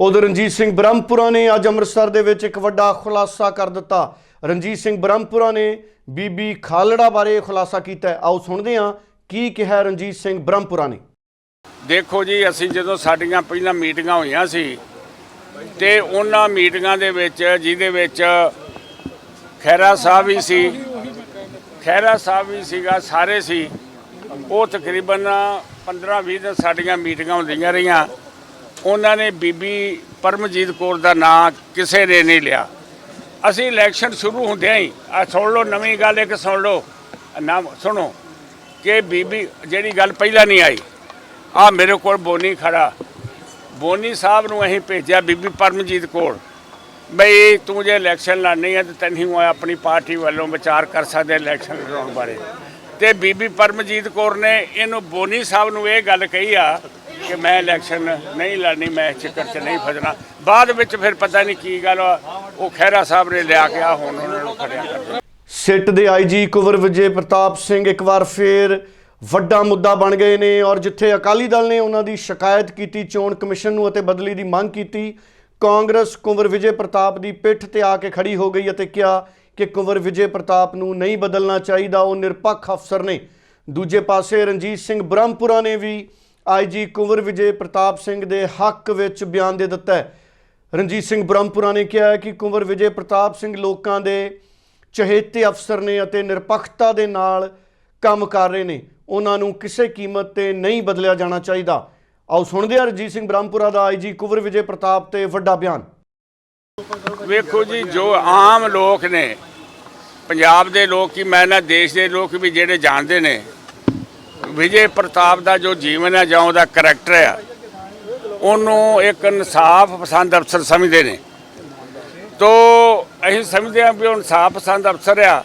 ਉਧਰ ਰਣਜੀਤ ਸਿੰਘ ਬ੍ਰਹਮਪੁਰਾ ਨੇ ਅੱਜ ਅੰਮ੍ਰਿਤਸਰ ਦੇ ਵਿੱਚ ਇੱਕ ਵੱਡਾ ਖੁਲਾਸਾ ਕਰ ਦਿੱਤਾ। ਰਣਜੀਤ ਸਿੰਘ ਬ੍ਰਹਮਪੁਰਾ ਨੇ ਬੀਬੀ ਖਾਲੜਾ ਬਾਰੇ ਖੁਲਾਸਾ ਕੀਤਾ। ਆਓ ਸੁਣਦੇ ਹਾਂ ਕੀ ਕਿਹਾ ਰਣਜੀਤ ਸਿੰਘ ਬ੍ਰਹਮਪੁਰਾ ਨੇ। ਦੇਖੋ ਜੀ, ਅਸੀਂ ਜਦੋਂ ਸਾਡੀਆਂ ਪਹਿਲਾਂ ਮੀਟਿੰਗਾਂ ਹੋਈਆਂ ਸੀ ਤੇ ਉਹਨਾਂ ਮੀਟਿੰਗਾਂ ਦੇ ਵਿੱਚ, ਜਿਹਦੇ ਵਿੱਚ ਖੈਰਾ ਸਾਹਿਬ ਵੀ ਸੀ ਖੈਰਾ ਸਾਹਿਬ ਵੀ ਸੀਗਾ, ਸਾਰੇ ਸੀ। ਉਹ ਤਕਰੀਬਨ 15-20 ਦਿਨ ਸਾਡੀਆਂ ਮੀਟਿੰਗਾਂ ਹੁੰਦੀਆਂ ਰਹੀਆਂ। ਉਹਨਾਂ ਨੇ ਬੀਬੀ ਪਰਮਜੀਤ ਕੌਰ ਦਾ ਨਾਂ ਕਿਸੇ ਨੇ ਨਹੀਂ ਲਿਆ। ਅਸੀਂ ਇਲੈਕਸ਼ਨ ਸ਼ੁਰੂ ਹੁੰਦਿਆਂ ਹੀ ਆ ਸੁਣ ਲਓ ਨਵੀਂ ਗੱਲ ਇੱਕ ਸੁਣ ਲਓ। ਨਾ ਸੁਣੋ ਕਿ ਬੀਬੀ ਜਿਹੜੀ ਗੱਲ ਪਹਿਲਾਂ ਨਹੀਂ ਆਈ ਆ ਮੇਰੇ ਕੋਲ ਬੋਨੀ ਖੜਾ। ਬੋਨੀ ਸਾਹਿਬ ਨੂੰ ਅਸੀਂ ਭੇਜਿਆ ਬੀਬੀ ਪਰਮਜੀਤ ਕੋਲ ਬਈ ਤੂੰ ਜੇ ਇਲੈਕਸ਼ਨ ਲੜਨੀ ਹੈ ਤੇ ਤੈਨੂੰ ਆਪਣੀ ਪਾਰਟੀ ਵੱਲੋਂ ਵਿਚਾਰ ਕਰ ਸਕਦੇ ਇਲੈਕਸ਼ਨ ਲੜਾਉਣ ਬਾਰੇ। ਤੇ ਬੀਬੀ ਪਰਮਜੀਤ ਕੌਰ ਨੇ ਇਹਨੂੰ ਬੋਨੀ ਸਾਹਿਬ ਨੂੰ ਇਹ ਗੱਲ ਕਹੀ ਆ ਕਿ ਮੈਂ ਇਲੈਕਸ਼ਨ ਨਹੀਂ ਲੜਨੀ, ਮੈਂ ਇਸ ਚੱਕਰ 'ਚ ਨਹੀਂ ਫਸਣਾ। ਬਾਅਦ ਵਿੱਚ ਫਿਰ ਪਤਾ ਨਹੀਂ ਕੀ ਗੱਲ ਉਹ ਖਹਿਰਾ ਸਾਹਿਬ ਨੇ ਲਿਆ ਕੇ ਆ, ਹੁਣ ਉਹਨਾਂ ਨੂੰ ਖੜਿਆ ਕਰ ਸਿੱਟ ਦੇ ਆਈਜੀ ਕੁਵਰ ਵਿਜੇ ਪ੍ਰਤਾਪ ਸਿੰਘ ਇੱਕ ਵਾਰ ਫੇਰ ਵੱਡਾ ਮੁੱਦਾ ਬਣ ਗਏ ਨੇ ਔਰ ਜਿੱਥੇ ਅਕਾਲੀ ਦਲ ਨੇ ਉਹਨਾਂ ਦੀ ਸ਼ਿਕਾਇਤ ਕੀਤੀ, ਚੋਣ ਕਮਿਸ਼ਨ ਨੂੰ ਅਤੇ ਬਦਲੀ ਦੀ ਮੰਗ ਕੀਤੀ, ਕਾਂਗਰਸ ਕੁੰਵਰ ਵਿਜੇ ਪ੍ਰਤਾਪ ਦੀ ਪਿੱਠ ਤੇ ਆ ਕੇ ਖੜੀ ਹੋ ਗਈ ਅਤੇ ਕਿਹਾ ਕਿ ਕੁੰਵਰ ਵਿਜੇ ਪ੍ਰਤਾਪ ਨੂੰ ਨਹੀਂ ਬਦਲਣਾ ਚਾਹੀਦਾ, ਉਹ ਨਿਰਪੱਖ ਅਫਸਰ ਨੇ। ਦੂਜੇ ਪਾਸੇ ਰਣਜੀਤ ਸਿੰਘ ਬ੍ਰਹਮਪੁਰਾ ਨੇ ਵੀ ਆਈਜੀ ਕੁੰਵਰ ਵਿਜੇ ਪ੍ਰਤਾਪ ਸਿੰਘ ਦੇ ਹੱਕ ਵਿੱਚ ਬਿਆਨ ਦੇ ਦਿੱਤਾ ਹੈ। ਰਣਜੀਤ ਸਿੰਘ ਬ੍ਰਹਮਪੁਰਾ ਨੇ ਕਿਹਾ ਹੈ ਕਿ ਕੁੰਵਰ ਵਿਜੇ ਪ੍ਰਤਾਪ ਸਿੰਘ ਲੋਕਾਂ ਦੇ ਚਹੇਤੇ ਅਫਸਰ ਨੇ ਅਤੇ ਨਿਰਪੱਖਤਾ ਦੇ ਨਾਲ ਕੰਮ ਕਰ ਰਹੇ ਨੇ। ਉਹਨਾਂ ਨੂੰ ਕਿਸੇ ਕੀਮਤ ਤੇ ਨਹੀਂ ਬਦਲਿਆ ਜਾਣਾ ਚਾਹੀਦਾ। ਆਓ ਸੁਣਦੇ ਹਾਂ ਰਣਜੀਤ ਸਿੰਘ ਬ੍ਰਹਮਪੁਰਾ ਦਾ ਆਈਜੀ ਕੁੰਵਰ ਵਿਜੇ ਪ੍ਰਤਾਪ ਤੇ ਵੱਡਾ ਬਿਆਨ। ਵੇਖੋ ਜੀ, ਜੋ ਆਮ ਲੋਕ ਨੇ, ਪੰਜਾਬ ਦੇ ਲੋਕ ਕੀ, ਮੈਂ ਨਾ ਦੇਸ਼ ਦੇ ਲੋਕ ਵੀ ਜਿਹੜੇ ਜਾਣਦੇ ਨੇ ਵਿਜੇ ਪ੍ਰਤਾਪ ਦਾ ਜੋ ਜੀਵਨ ਹੈ ਜਾਂ ਉਹਦਾ ਕਰੈਕਟਰ ਆ ਉਹਨੂੰ ਇੱਕ ਇਨਸਾਫ ਪਸੰਦ ਅਫਸਰ ਸਮਝਦੇ ਨੇ। ਤੋ ਅਸੀਂ ਸਮਝਦੇ ਹਾਂ ਵੀ ਉਹ ਇਨਸਾਫ ਪਸੰਦ ਅਫਸਰ ਆ।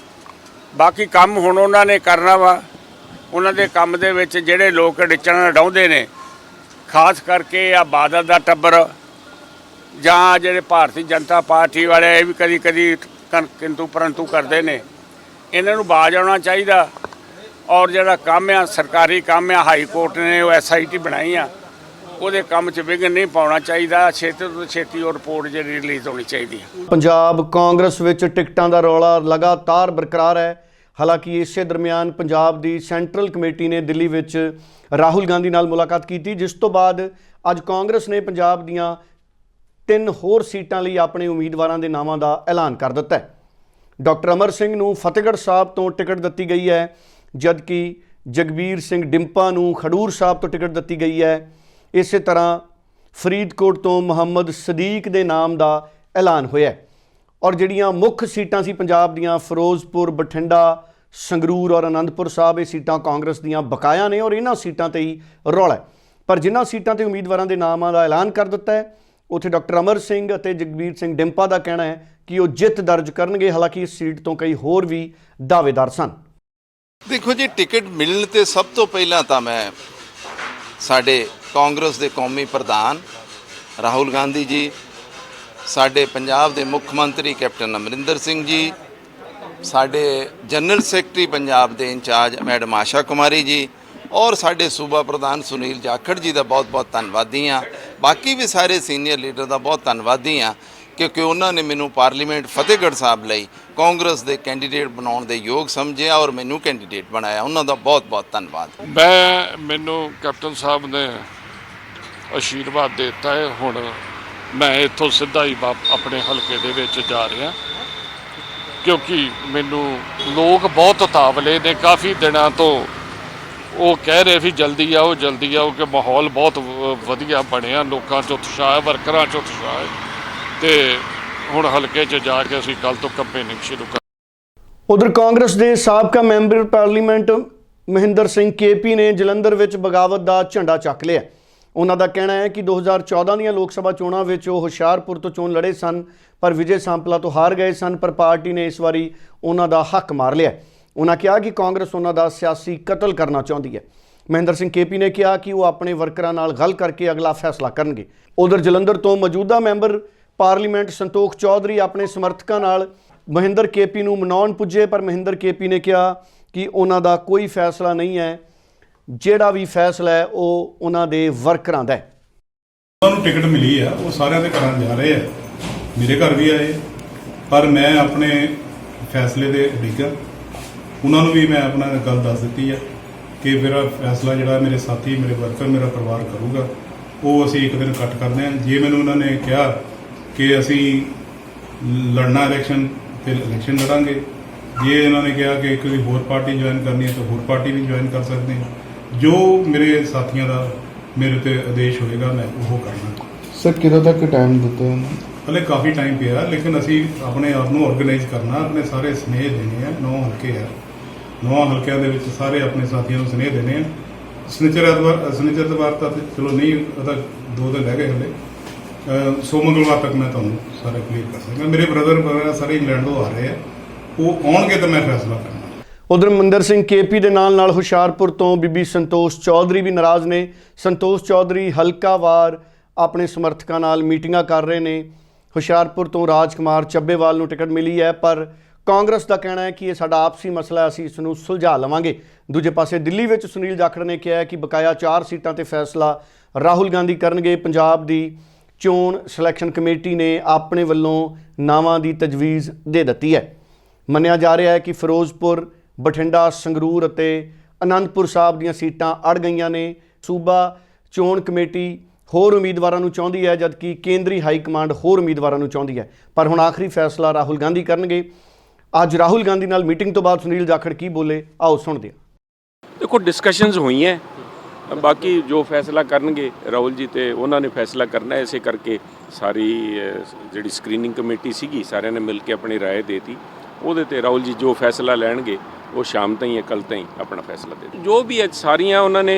ਬਾਕੀ ਕੰਮ ਹੁਣ ਉਹਨਾਂ ਨੇ ਕਰਨਾ ਵਾ। ਉਹਨਾਂ ਦੇ ਕੰਮ ਦੇ ਵਿੱਚ ਜਿਹੜੇ ਲੋਕ ਡਿਚਣ ਡਾਉਂਦੇ ਨੇ, ਖਾਸ ਕਰਕੇ ਆ ਬਾਦਲ ਦਾ ਟੱਬਰ ਜਾਂ ਜਿਹੜੇ ਭਾਰਤੀ ਜਨਤਾ ਪਾਰਟੀ ਵਾਲੇ ਇਹ ਵੀ ਕਦੀ ਕਦੀ ਕੰ- ਕਿੰਤੂ ਪਰੰਤੂ ਕਰਦੇ ਨੇ। ਇਹਨਾਂ ਨੂੰ ਬਾਜ ਆਉਣਾ ਚਾਹੀਦਾ। ਔਰ ਜਿਹੜਾ ਕੰਮ ਆ, ਸਰਕਾਰੀ ਕੰਮ ਆ, ਹਾਈ ਕੋਰਟ ਨੇ ਉਹ ਐਸਆਈਟੀ ਬਣਾਈ ਆ, ਉਹਦੇ ਕੰਮ 'ਚ ਵਿਘਨ ਨਹੀਂ ਪਾਉਣਾ ਚਾਹੀਦਾ, ਛੇਤੀ ਤੋਂ ਛੇਤੀ ਉਹ ਰਿਪੋਰਟ ਜਿਹੜੀ ਰਿਲੀਜ਼ ਹੋਣੀ ਚਾਹੀਦੀ ਹੈ ਪੰਜਾਬ ਕਾਂਗਰਸ ਵਿੱਚ ਟਿਕਟਾਂ ਦਾ ਰੌਲਾ ਲਗਾਤਾਰ ਬਰਕਰਾਰ ਹੈ। ਹਾਲਾਂਕਿ ਇਸੇ ਦਰਮਿਆਨ ਪੰਜਾਬ ਦੀ ਸੈਂਟਰਲ ਕਮੇਟੀ ਨੇ ਦਿੱਲੀ ਵਿੱਚ ਰਾਹੁਲ ਗਾਂਧੀ ਨਾਲ ਮੁਲਾਕਾਤ ਕੀਤੀ, ਜਿਸ ਤੋਂ ਬਾਅਦ ਅੱਜ ਕਾਂਗਰਸ ਨੇ ਪੰਜਾਬ ਦੀਆਂ ਤਿੰਨ ਹੋਰ ਸੀਟਾਂ ਲਈ ਆਪਣੇ ਉਮੀਦਵਾਰਾਂ ਦੇ ਨਾਵਾਂ ਦਾ ਐਲਾਨ ਕਰ ਦਿੱਤਾ ਹੈ। ਡਾਕਟਰ ਅਮਰ ਸਿੰਘ ਨੂੰ ਫਤਿਹਗੜ੍ਹ ਸਾਹਿਬ ਤੋਂ ਟਿਕਟ ਦਿੱਤੀ ਗਈ ਹੈ। ਜਦਕਿ ਜਗਬੀਰ ਸਿੰਘ ਡਿੰਪਾ ਨੂੰ ਖਡੂਰ ਸਾਹਿਬ ਤੋਂ ਟਿਕਟ ਦਿੱਤੀ ਗਈ ਹੈ, ਇਸੇ ਤਰ੍ਹਾਂ ਫਰੀਦਕੋਟ ਤੋਂ ਮੁਹੰਮਦ ਸਦੀਕ ਦੇ ਨਾਮ ਦਾ ਐਲਾਨ ਹੋਇਆ ਹੈ। ਔਰ ਜਿਹੜੀਆਂ ਮੁੱਖ ਸੀਟਾਂ ਸੀ ਪੰਜਾਬ ਦੀਆਂ, ਫਿਰੋਜ਼ਪੁਰ, ਬਠਿੰਡਾ, ਸੰਗਰੂਰ ਔਰ ਅਨੰਦਪੁਰ ਸਾਹਿਬ, ਇਹ ਸੀਟਾਂ ਕਾਂਗਰਸ ਦੀਆਂ ਬਕਾਇਆ ਨੇ ਔਰ ਇਹਨਾਂ ਸੀਟਾਂ ਤੇ ਹੀ ਰੌਲਾ ਪਰ ਜਿਨ੍ਹਾਂ ਸੀਟਾਂ ਤੇ ਉਮੀਦਵਾਰਾਂ ਦੇ ਨਾਮਾਂ ਦਾ ਐਲਾਨ ਕਰ ਦਿੱਤਾ ਹੈ, ਉੱਥੇ ਡਾਕਟਰ ਅਮਰ ਸਿੰਘ ਅਤੇ ਜਗਬੀਰ ਸਿੰਘ ਡਿੰਪਾ ਦਾ ਕਹਿਣਾ ਹੈ ਕਿ ਉਹ ਜਿੱਤ ਦਰਜ ਕਰਨਗੇ, ਹਾਲਾਂਕਿ ਇਸ ਸੀਟ ਤੋਂ ਕਈ ਹੋਰ ਵੀ ਦਾਅਵੇਦਾਰ ਸਨ। ਦੇਖੋ ਜੀ, ਟਿਕਟ ਮਿਲਣ ਤੇ ਸਭ ਤੋਂ ਪਹਿਲਾਂ ਤਾਂ ਮੈਂ ਸਾਡੇ ਕਾਂਗਰਸ ਦੇ ਕੌਮੀ ਪ੍ਰਧਾਨ ਰਾਹੁਲ ਗਾਂਧੀ ਜੀ, ਸਾਡੇ ਪੰਜਾਬ ਦੇ ਮੁੱਖ ਮੰਤਰੀ ਕੈਪਟਨ ਅਮਰਿੰਦਰ ਸਿੰਘ ਜੀ, ਸਾਡੇ ਜਨਰਲ ਸੈਕਟਰੀ ਪੰਜਾਬ ਦੇ ਇੰਚਾਰਜ ਮੈਡਮ ਆਸ਼ਾ ਕੁਮਾਰੀ ਜੀ ਔਰ ਸਾਡੇ ਸੂਬਾ ਪ੍ਰਧਾਨ ਸੁਨੀਲ ਜਾਖੜ ਜੀ ਦਾ ਬਹੁਤ-ਬਹੁਤ ਧੰਨਵਾਦੀ ਹਾਂ। ਬਾਕੀ ਵੀ ਸਾਰੇ ਸੀਨੀਅਰ ਲੀਡਰ ਦਾ ਬਹੁਤ ਧੰਨਵਾਦੀ ਹਾਂ। ਕਿਉਂਕਿ ਉਹਨਾਂ ਨੇ ਮੈਨੂੰ ਪਾਰਲੀਮੈਂਟ ਫਤਿਹਗੜ੍ਹ ਸਾਹਿਬ ਲਈ ਕਾਂਗਰਸ ਦੇ ਕੈਂਡੀਡੇਟ ਬਣਾਉਣ ਦੇ ਯੋਗ ਸਮਝਿਆ ਔਰ ਮੈਨੂੰ ਕੈਂਡੀਡੇਟ ਬਣਾਇਆ। ਉਹਨਾਂ ਦਾ ਬਹੁਤ-ਬਹੁਤ ਧੰਨਵਾਦ। ਮੈਂ, ਮੈਨੂੰ ਕੈਪਟਨ ਸਾਹਿਬ ਨੇ ਆਸ਼ੀਰਵਾਦ ਦਿੱਤਾ ਹੈ। ਹੁਣ ਮੈਂ ਇੱਥੋਂ ਸਿੱਧਾ ਹੀ ਵਾਪ- ਆਪਣੇ ਹਲਕੇ ਦੇ ਵਿੱਚ ਜਾ ਰਿਹਾ। ਕਿਉਂਕਿ ਮੈਨੂੰ ਲੋਕ ਬਹੁਤ ਉਤਾਵਲੇ ਨੇ। ਕਾਫੀ ਦਿਨਾਂ ਤੋਂ ਉਹ ਕਹਿ ਰਹੇ ਵੀ ਜਲਦੀ ਆਓ ਜਲਦੀ ਆਓ ਕਿ ਮਾਹੌਲ ਬਹੁਤ ਵ- ਵਧੀਆ ਬਣਿਆ। ਲੋਕਾਂ 'ਚ ਉਤਸ਼ਾਹ ਹੈ, ਵਰਕਰਾਂ 'ਚ ਉਤਸ਼ਾਹ ਹੈ। ਤੇ ਹੁਣ ਹਲਕੇ 'ਚ ਜਾ ਕੇ ਅਸੀਂ ਕੱਲ ਤੋਂ ਕੰਪੇਨਿੰਗ ਸ਼ੁਰੂ ਕਰ ਉਧਰ ਕਾਂਗਰਸ ਦੇ ਸਾਬਕਾ member parliament Mohinder Singh KP ਨੇ ਜਲੰਧਰ ਵਿੱਚ ਬਗਾਵਤ ਦਾ ਝੰਡਾ ਚੱਕ ਲਿਆ। ਉਹਨਾਂ ਦਾ ਕਹਿਣਾ ਹੈ ਕਿ 2014 ਦੀਆਂ ਲੋਕ ਸਭਾ ਚੋਣਾਂ ਵਿੱਚ ਉਹ ਹੁਸ਼ਿਆਰਪੁਰ ਤੋਂ ਚੋਣ ਲੜੇ ਸਨ, ਪਰ ਵਿਜੇ ਸਾਂਪਲਾ ਤੋਂ ਹਾਰ ਗਏ ਸਨ, ਪਰ ਪਾਰਟੀ ਨੇ ਇਸ ਵਾਰੀ ਉਹਨਾਂ ਦਾ ਹੱਕ ਮਾਰ ਲਿਆ। ਉਹਨਾਂ ਕਿਹਾ ਕਿ ਕਾਂਗਰਸ ਉਹਨਾਂ ਦਾ ਸਿਆਸੀ ਕਤਲ ਕਰਨਾ ਚਾਹੁੰਦੀ ਹੈ। ਮਹਿੰਦਰ ਸਿੰਘ ਕੇਪੀ ਨੇ ਕਿਹਾ ਕਿ ਉਹ ਆਪਣੇ ਵਰਕਰਾਂ ਨਾਲ ਗੱਲ ਕਰਕੇ ਅਗਲਾ ਫੈਸਲਾ ਕਰਨਗੇ। ਉਧਰ ਜਲੰਧਰ ਤੋਂ ਮੌਜੂਦਾ ਮੈਂਬਰ ਪਾਰਲੀਮੈਂਟ ਸੰਤੋਖ ਚੌਧਰੀ ਆਪਣੇ ਸਮਰਥਕਾਂ ਨਾਲ ਮਹਿੰਦਰ ਕੇਪੀ ਨੂੰ ਮਨਾਉਣ ਪੁੱਜੇ, ਪਰ ਮਹਿੰਦਰ ਕੇਪੀ ਨੇ ਕਿਹਾ ਕਿ ਉਹਨਾਂ ਦਾ ਕੋਈ ਫੈਸਲਾ ਨਹੀਂ ਹੈ। ਜਿਹੜਾ ਵੀ ਫੈਸਲਾ ਹੈ, ਉਹ ਉਹਨਾਂ ਦੇ ਵਰਕਰਾਂ ਦਾ ਹੈ। ਉਹਨਾਂ ਨੂੰ ਟਿਕਟ ਮਿਲੀ ਆ, ਉਹ ਸਾਰਿਆਂ ਦੇ ਘਰਾਂ ਜਾ ਰਹੇ ਆ। ਮੇਰੇ ਘਰ ਵੀ ਆਏ ਪਰ ਮੈਂ ਆਪਣੇ ਫੈਸਲੇ ਦੇ ਅੜਿੱਗਾ ਉਹਨਾਂ ਨੂੰ ਵੀ ਮੈਂ ਆਪਣਾ ਗੱਲ ਦੱਸ ਦਿੱਤੀ ਆ ਕਿ ਮੇਰਾ ਫੈਸਲਾ ਜਿਹੜਾ ਮੇਰੇ ਸਾਥੀ, ਮੇਰੇ ਵਰਕਰ, ਮੇਰਾ ਪਰਿਵਾਰ ਕਰੂਗਾ, ਉਹ ਅਸੀਂ ਇੱਕ ਦਿਨ ਇਕੱਠ ਕਰਦੇ ਹਾਂ। ਜੇ ਮੈਨੂੰ ਉਹਨਾਂ ਨੇ ਕਿਹਾ ਕਿ ਅਸੀਂ ਲੜਨਾ ਇਲੈਕਸ਼ਨ ਫਿਰ ਇਲੈਕਸ਼ਨ ਲੜਾਂਗੇ। ਜੇ ਇਹਨਾਂ ਨੇ ਕਿਹਾ ਕਿ ਕੋਈ ਹੋਰ ਪਾਰਟੀ ਜੁਆਇਨ ਕਰਨੀ ਹੈ ਤਾਂ ਹੋਰ ਪਾਰਟੀ ਵੀ ਜੁਆਇਨ ਕਰ ਸਕਦੇ ਹਾਂ। ਜੋ ਮੇਰੇ ਸਾਥੀਆਂ ਦਾ ਮੇਰੇ ਤੇ ਆਦੇਸ਼ ਹੋਏਗਾ ਮੈਂ ਉਹ ਕਰਨਾ। ਸਰ ਕਿਦੋਂ ਤੱਕ ਟਾਈਮ ਦਿੱਤਾ ਉਹਨੂੰ ਹਲੇ ਕਾਫੀ ਟਾਈਮ ਪਿਆ ਲੇਕਿਨ ਅਸੀਂ ਆਪਣੇ ਆਪ ਨੂੰ ਆਰਗੇਨਾਈਜ਼ ਕਰਨਾ ਆਪਣੇ ਸਾਰੇ ਸਨੇਹ ਦੇਣੇ ਆ ਨੌ ਹਲਕੇ ਆ। ਨੌ ਹਲਕਿਆਂ ਦੇ ਵਿੱਚ ਸਾਰੇ ਆਪਣੇ ਸਾਥੀਆਂ ਨੂੰ ਸਨੇਹ ਦੇਣੇ ਆ। ਸਨਿਚਰ ਐਤਵਾਰ ਸਨਿਚਰ ਐਤਵਾਰ ਤਾਂ ਚਲੋ ਨਹੀਂ ਉਹਦਾ ਦੋ ਦਿਨ ਰਹਿ ਗਏ ਹਲੇ। ਸੋ ਮੰਗਲਵਾਰ ਤੱਕ ਮੈਂ ਤੁਹਾਨੂੰ ਸਾਰਾ ਕਲੀਅਰ ਕਰ ਸਕਦਾ। ਮੇਰੇ ਬ੍ਰਦਰ ਵਗੈਰਾ ਸਾਰੇ ਇੰਗਲੈਂਡ ਤੋਂ ਆ ਰਹੇ ਆ। ਉਹ ਆਉਣਗੇ ਤਾਂ ਮੈਂ ਫੈਸਲਾ ਕਰਨਾ। ਉਧਰ ਮੰਦਰ ਸਿੰਘ ਕੇਪੀ ਦੇ ਨਾਲ ਨਾਲ ਹੁਸ਼ਿਆਰਪੁਰ ਤੋਂ ਬੀਬੀ ਸੰਤੋਸ਼ ਚੌਧਰੀ ਵੀ ਨਾਰਾਜ਼ ਨੇ। ਸੰਤੋਸ਼ ਚੌਧਰੀ ਹਲਕਾਵਾਰ ਆਪਣੇ ਸਮਰਥਕਾਂ ਨਾਲ ਮੀਟਿੰਗਾਂ ਕਰ ਰਹੇ ਨੇ। ਹੁਸ਼ਿਆਰਪੁਰ ਤੋਂ ਰਾਜਕੁਮਾਰ ਚੱਬੇਵਾਲ ਨੂੰ ਟਿਕਟ ਮਿਲੀ ਹੈ, ਪਰ ਕਾਂਗਰਸ ਦਾ ਕਹਿਣਾ ਹੈ ਕਿ ਇਹ ਸਾਡਾ ਆਪਸੀ ਮਸਲਾ ਅਸੀਂ ਇਸ ਨੂੰ ਸੁਲਝਾ ਲਵਾਂਗੇ। ਦੂਜੇ ਪਾਸੇ ਦਿੱਲੀ ਵਿੱਚ ਸੁਨੀਲ ਜਾਖੜ ਨੇ ਕਿਹਾ ਹੈ ਕਿ ਬਕਾਇਆ 4 ਸੀਟਾਂ ਤੇ ਫੈਸਲਾ ਰਾਹੁਲ ਗਾਂਧੀ ਕਰਨਗੇ। ਪੰਜਾਬ ਦੀ ਚੋਣ ਸਿਲੈਕਸ਼ਨ ਕਮੇਟੀ ਨੇ ਆਪਣੇ ਵੱਲੋਂ ਨਾਵਾਂ ਦੀ ਤਜਵੀਜ਼ ਦੇ ਦਿੱਤੀ ਹੈ। ਮੰਨਿਆ ਜਾ ਰਿਹਾ ਹੈ ਕਿ ਫਿਰੋਜ਼ਪੁਰ, ਬਠਿੰਡਾ, ਸੰਗਰੂਰ ਅਤੇ ਅਨੰਦਪੁਰ ਸਾਹਿਬ ਦੀਆਂ ਸੀਟਾਂ ਅੜ ਗਈਆਂ ਨੇ। ਸੂਬਾ ਚੋਣ ਕਮੇਟੀ ਹੋਰ ਉਮੀਦਵਾਰਾਂ ਨੂੰ ਚਾਹੁੰਦੀ ਹੈ, ਜਦਕਿ ਕੇਂਦਰੀ ਹਾਈ ਕਮਾਂਡ ਹੋਰ ਉਮੀਦਵਾਰਾਂ ਨੂੰ ਚਾਹੁੰਦੀ ਹੈ। ਪਰ ਹੁਣ ਆਖਰੀ ਫੈਸਲਾ ਰਾਹੁਲ ਗਾਂਧੀ ਕਰਨਗੇ। ਅੱਜ ਰਾਹੁਲ ਗਾਂਧੀ ਨਾਲ ਮੀਟਿੰਗ ਤੋਂ ਬਾਅਦ ਸੁਨੀਲ ਜਾਖੜ ਕੀ ਬੋਲੇ? ਆਓ ਸੁਣਦੇ ਹਾਂ। ਦੇਖੋ ਡਿਸਕਸ਼ਨਸ ਹੋਈਆਂ। ਬਾਕੀ ਜੋ ਫੈਸਲਾ ਕਰਨਗੇ ਰਾਹੁਲ ਜੀ ਤੇ ਉਹਨਾਂ ਨੇ ਫੈਸਲਾ ਕਰਨਾ ਹੈ ਇਸੇ ਕਰਕੇ ਸਾਰੀ ਅਹ, ਜਿਹੜੀ ਸਕਰੀਨਿੰਗ ਕਮੇਟੀ ਸੀਗੀ ਸਾਰਿਆਂ ਨੇ ਮਿਲ ਕੇ ਆਪਣੀ رائے ਦੇਤੀ ਉਹਦੇ ਤੇ ਰਾਹੁਲ ਜੀ ਜੋ ਫੈਸਲਾ ਲੈਣਗੇ ਉਹ ਸ਼ਾਮ ਤਾਈਂ ਜਾਂ ਕੱਲ ਤਾਈਂ ਆਪਣਾ ਫੈਸਲਾ ਦੇ ਦੇਣ। ਜੋ ਵੀ ਅੱਜ ਸਾਰੀਆਂ ਉਹਨਾਂ ਨੇ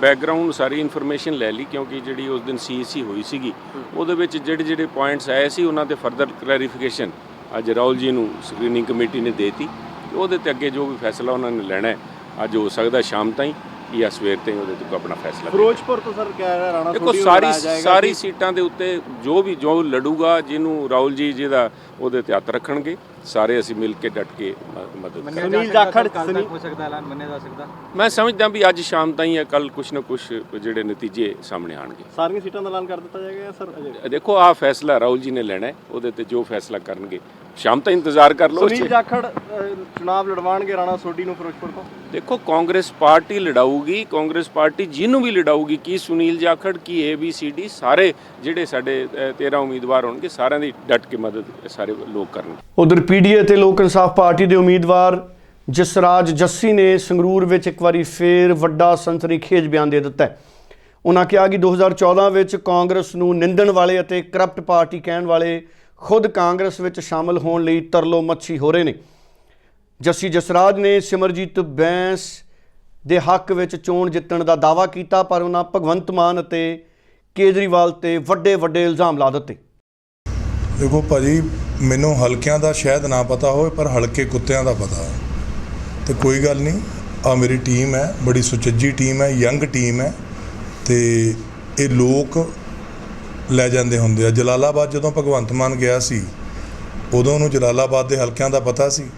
ਬੈਕਗ੍ਰਾਉਂਡ ਸਾਰੀ ਇਨਫੋਰਮੇਸ਼ਨ ਲੈ ਲਈ ਕਿਉਂਕਿ ਜਿਹੜੀ ਉਸ ਦਿਨ ਸੀਸੀ ਹੋਈ ਸੀਗੀ ਉਹਦੇ ਵਿੱਚ ਜਿਹੜੇ ਜਿਹੜੇ ਪੁਆਇੰਟਸ ਆਏ ਸੀ ਉਹਨਾਂ ਤੇ ਫਰਦਰ ਕਲੈਰੀਫਿਕੇਸ਼ਨ ਅੱਜ ਰਾਹੁਲ ਜੀ ਨੂੰ ਸਕਰੀਨਿੰਗ ਕਮੇਟੀ ਨੇ ਦੇਤੀ ਉਹਦੇ ਤੇ ਅੱਗੇ ਜੋ ਵੀ ਫੈਸਲਾ ਉਹਨਾਂ ਨੇ ਲੈਣਾ ਹੈ ਅੱਜ ਹੋ ਸਕਦਾ ਸ਼ਾਮ ਤਾਈਂ ਜਾਂ ਸਵੇਰ ਤਾਈਂ ਉਹਦੇ ਤੇ ਆਪਣਾ ਫੈਸਲਾ। ਫਿਰੋਜ਼ਪੁਰ ਤੋਂ ਸਰ ਕਹਿ ਰਿਹਾ ਰਾਣਾ ਦੇਖੋ ਸਾਰੀ ਸਾਰੀ ਸੀਟਾਂ ਦੇ ਉੱਤੇ ਜੋ ਵੀ ਜੋ ਲੜੂਗਾ ਜਿਹਨੂੰ ਰਾਹੁਲ ਜੀ ਜਿਹਦਾ ਉਹਦੇ ਤੇ ਹੱਥ ਰੱਖਣਗੇ ਸਾਰੇ ਅਸੀਂ ਮਿਲ ਕੇ ਡਟ ਕੇ ਮ- ਮਦਦ ਕਰਾਂਗੇ। ਸੁਨੀਲ ਜਾਖੜ ਸੁਨੀਲ ਹੋ ਸਕਦਾ ਐਲਾਨ ਮੰਨਿਆ ਜਾ ਸਕਦਾ। ਮੈਂ ਸਮਝਦਾ ਵੀ ਅੱਜ ਸ਼ਾਮ ਤਾਈਂ ਜਾਂ ਕੱਲ ਕੁਛ ਨਾ ਕੁਛ ਜਿਹੜੇ ਨਤੀਜੇ ਸਾਹਮਣੇ ਆਣਗੇ ਸਾਰੀਆਂ ਸੀਟਾਂ ਦਾ ਐਲਾਨ ਕਰ ਦਿੱਤਾ ਜਾਏਗਾ ਸਰ ਅਜੇ? ਦੇਖੋ ਆਹ ਫੈਸਲਾ ਰਾਹੁਲ ਜੀ ਨੇ ਲੈਣਾ ਹੈ ਉਹਦੇ ਤੇ ਜੋ ਫੈਸਲਾ ਕਰਨਗੇ ਸ਼ਾਮ ਤਾਈਂ ਇੰਤਜ਼ਾਰ ਕਰ ਲਓ। ਸੁਨੀਲ। ਜਾਖੜ ਚੁਣਾਵ ਲੜਵਾਣਗੇ ਰਾਣਾ ਸੋਢੀ ਨੂੰ ਫਿਰੋਜ਼ਪੁਰ ਤੋਂ? ਦੇਖੋ ਕਾਂਗਰਸ ਪਾਰਟੀ ਲੜਾਊਗੀ ਕਾਂਗਰਸ ਪਾਰਟੀ ਜਿਹਨੂੰ ਵੀ ਲੜਾਊਗੀ ਕੀ ਸੁਨੀਲ ਜਾਖੜ ਕੀ ਏ ਬੀ ਸੀ ਡੀ ਸਾਰੇ ਜਿਹੜੇ ਸਾਡੇ ਅ, 13 ਉਮੀਦਵਾਰ ਹੋਣਗੇ ਸਾਰਿਆਂ ਦੀ ਡਟ ਕੇ ਮਦਦ ਸਾਰੇ ਲੋਕ ਕਰਨਗੇ। ਉਧਰ ਪੀਡੀਏ ਤੇ ਲੋਕ ਇਨਸਾਫ ਪਾਰਟੀ ਦੇ ਉਮੀਦਵਾਰ ਜਸਰਾਜ ਜੱਸੀ ਨੇ ਸੰਗਰੂਰ ਵਿੱਚ ਇੱਕ ਵਾਰੀ ਫੇਰ ਵੱਡਾ ਸੰਤਰੀਖੇਜ ਬਿਆਨ ਦੇ ਦਿੱਤਾ ਉਹਨਾਂ ਕਿਹਾ ਕਿ 2014 ਵਿੱਚ ਕਾਂਗਰਸ ਨੂੰ ਨਿੰਦਣ ਵਾਲੇ ਅਤੇ ਕਰਪਟ ਪਾਰਟੀ ਕਹਿਣ ਵਾਲੇ ਖੁਦ ਕਾਂਗਰਸ ਵਿੱਚ ਸ਼ਾਮਲ ਹੋਣ ਲਈ ਤਰਲੋ ਮੱਛੀ ਹੋ ਰਹੇ ਨੇ। ਜੱਸੀ ਜਸਰਾਜ ਨੇ ਸਿਮਰਜੀਤ ਬੈਂਸ ਦੇ ਹੱਕ ਵਿੱਚ ਚੋਣ ਜਿੱਤਣ ਦਾ ਦਾਅਵਾ ਕੀਤਾ, ਪਰ ਉਹਨਾਂ ਭਗਵੰਤ ਮਾਨ ਅਤੇ ਕੇਜਰੀਵਾਲ ਤੇ ਵੱਡੇ ਵੱਡੇ ਇਲਜ਼ਾਮ ਲਾ ਦਿੱਤੇ। ਦੇਖੋ ਭਾਜੀ, ਮੈਨੂੰ ਹਲਕਿਆਂ ਦਾ ਸ਼ਾਇਦ ਨਾ ਪਤਾ ਹੋਵੇ, ਪਰ ਹਲਕੇ ਕੁੱਤਿਆਂ ਦਾ ਪਤਾ ਹੈ। ਤੇ ਕੋਈ ਗੱਲ ਨਹੀਂ ਆ ਮੇਰੀ ਟੀਮ ਹੈ, ਬੜੀ ਸੁਚੱਜੀ ਟੀਮ ਹੈ, ਯੰਗ ਟੀਮ ਹੈ, ਤੇ ਇਹ ਲੋਕ ਲੈ ਜਾਂਦੇ ਹੁੰਦੇ ਆ। ਜਲਾਲਾਬਾਦ ਜਦੋਂ ਭਗਵੰਤ ਮਾਨ ਗਿਆ ਸੀ, ਉਦੋਂ ਉਹਨੂੰ ਜਲਾਲਾਬਾਦ ਦੇ ਹਲਕਿਆਂ ਦਾ ਪਤਾ ਸੀ।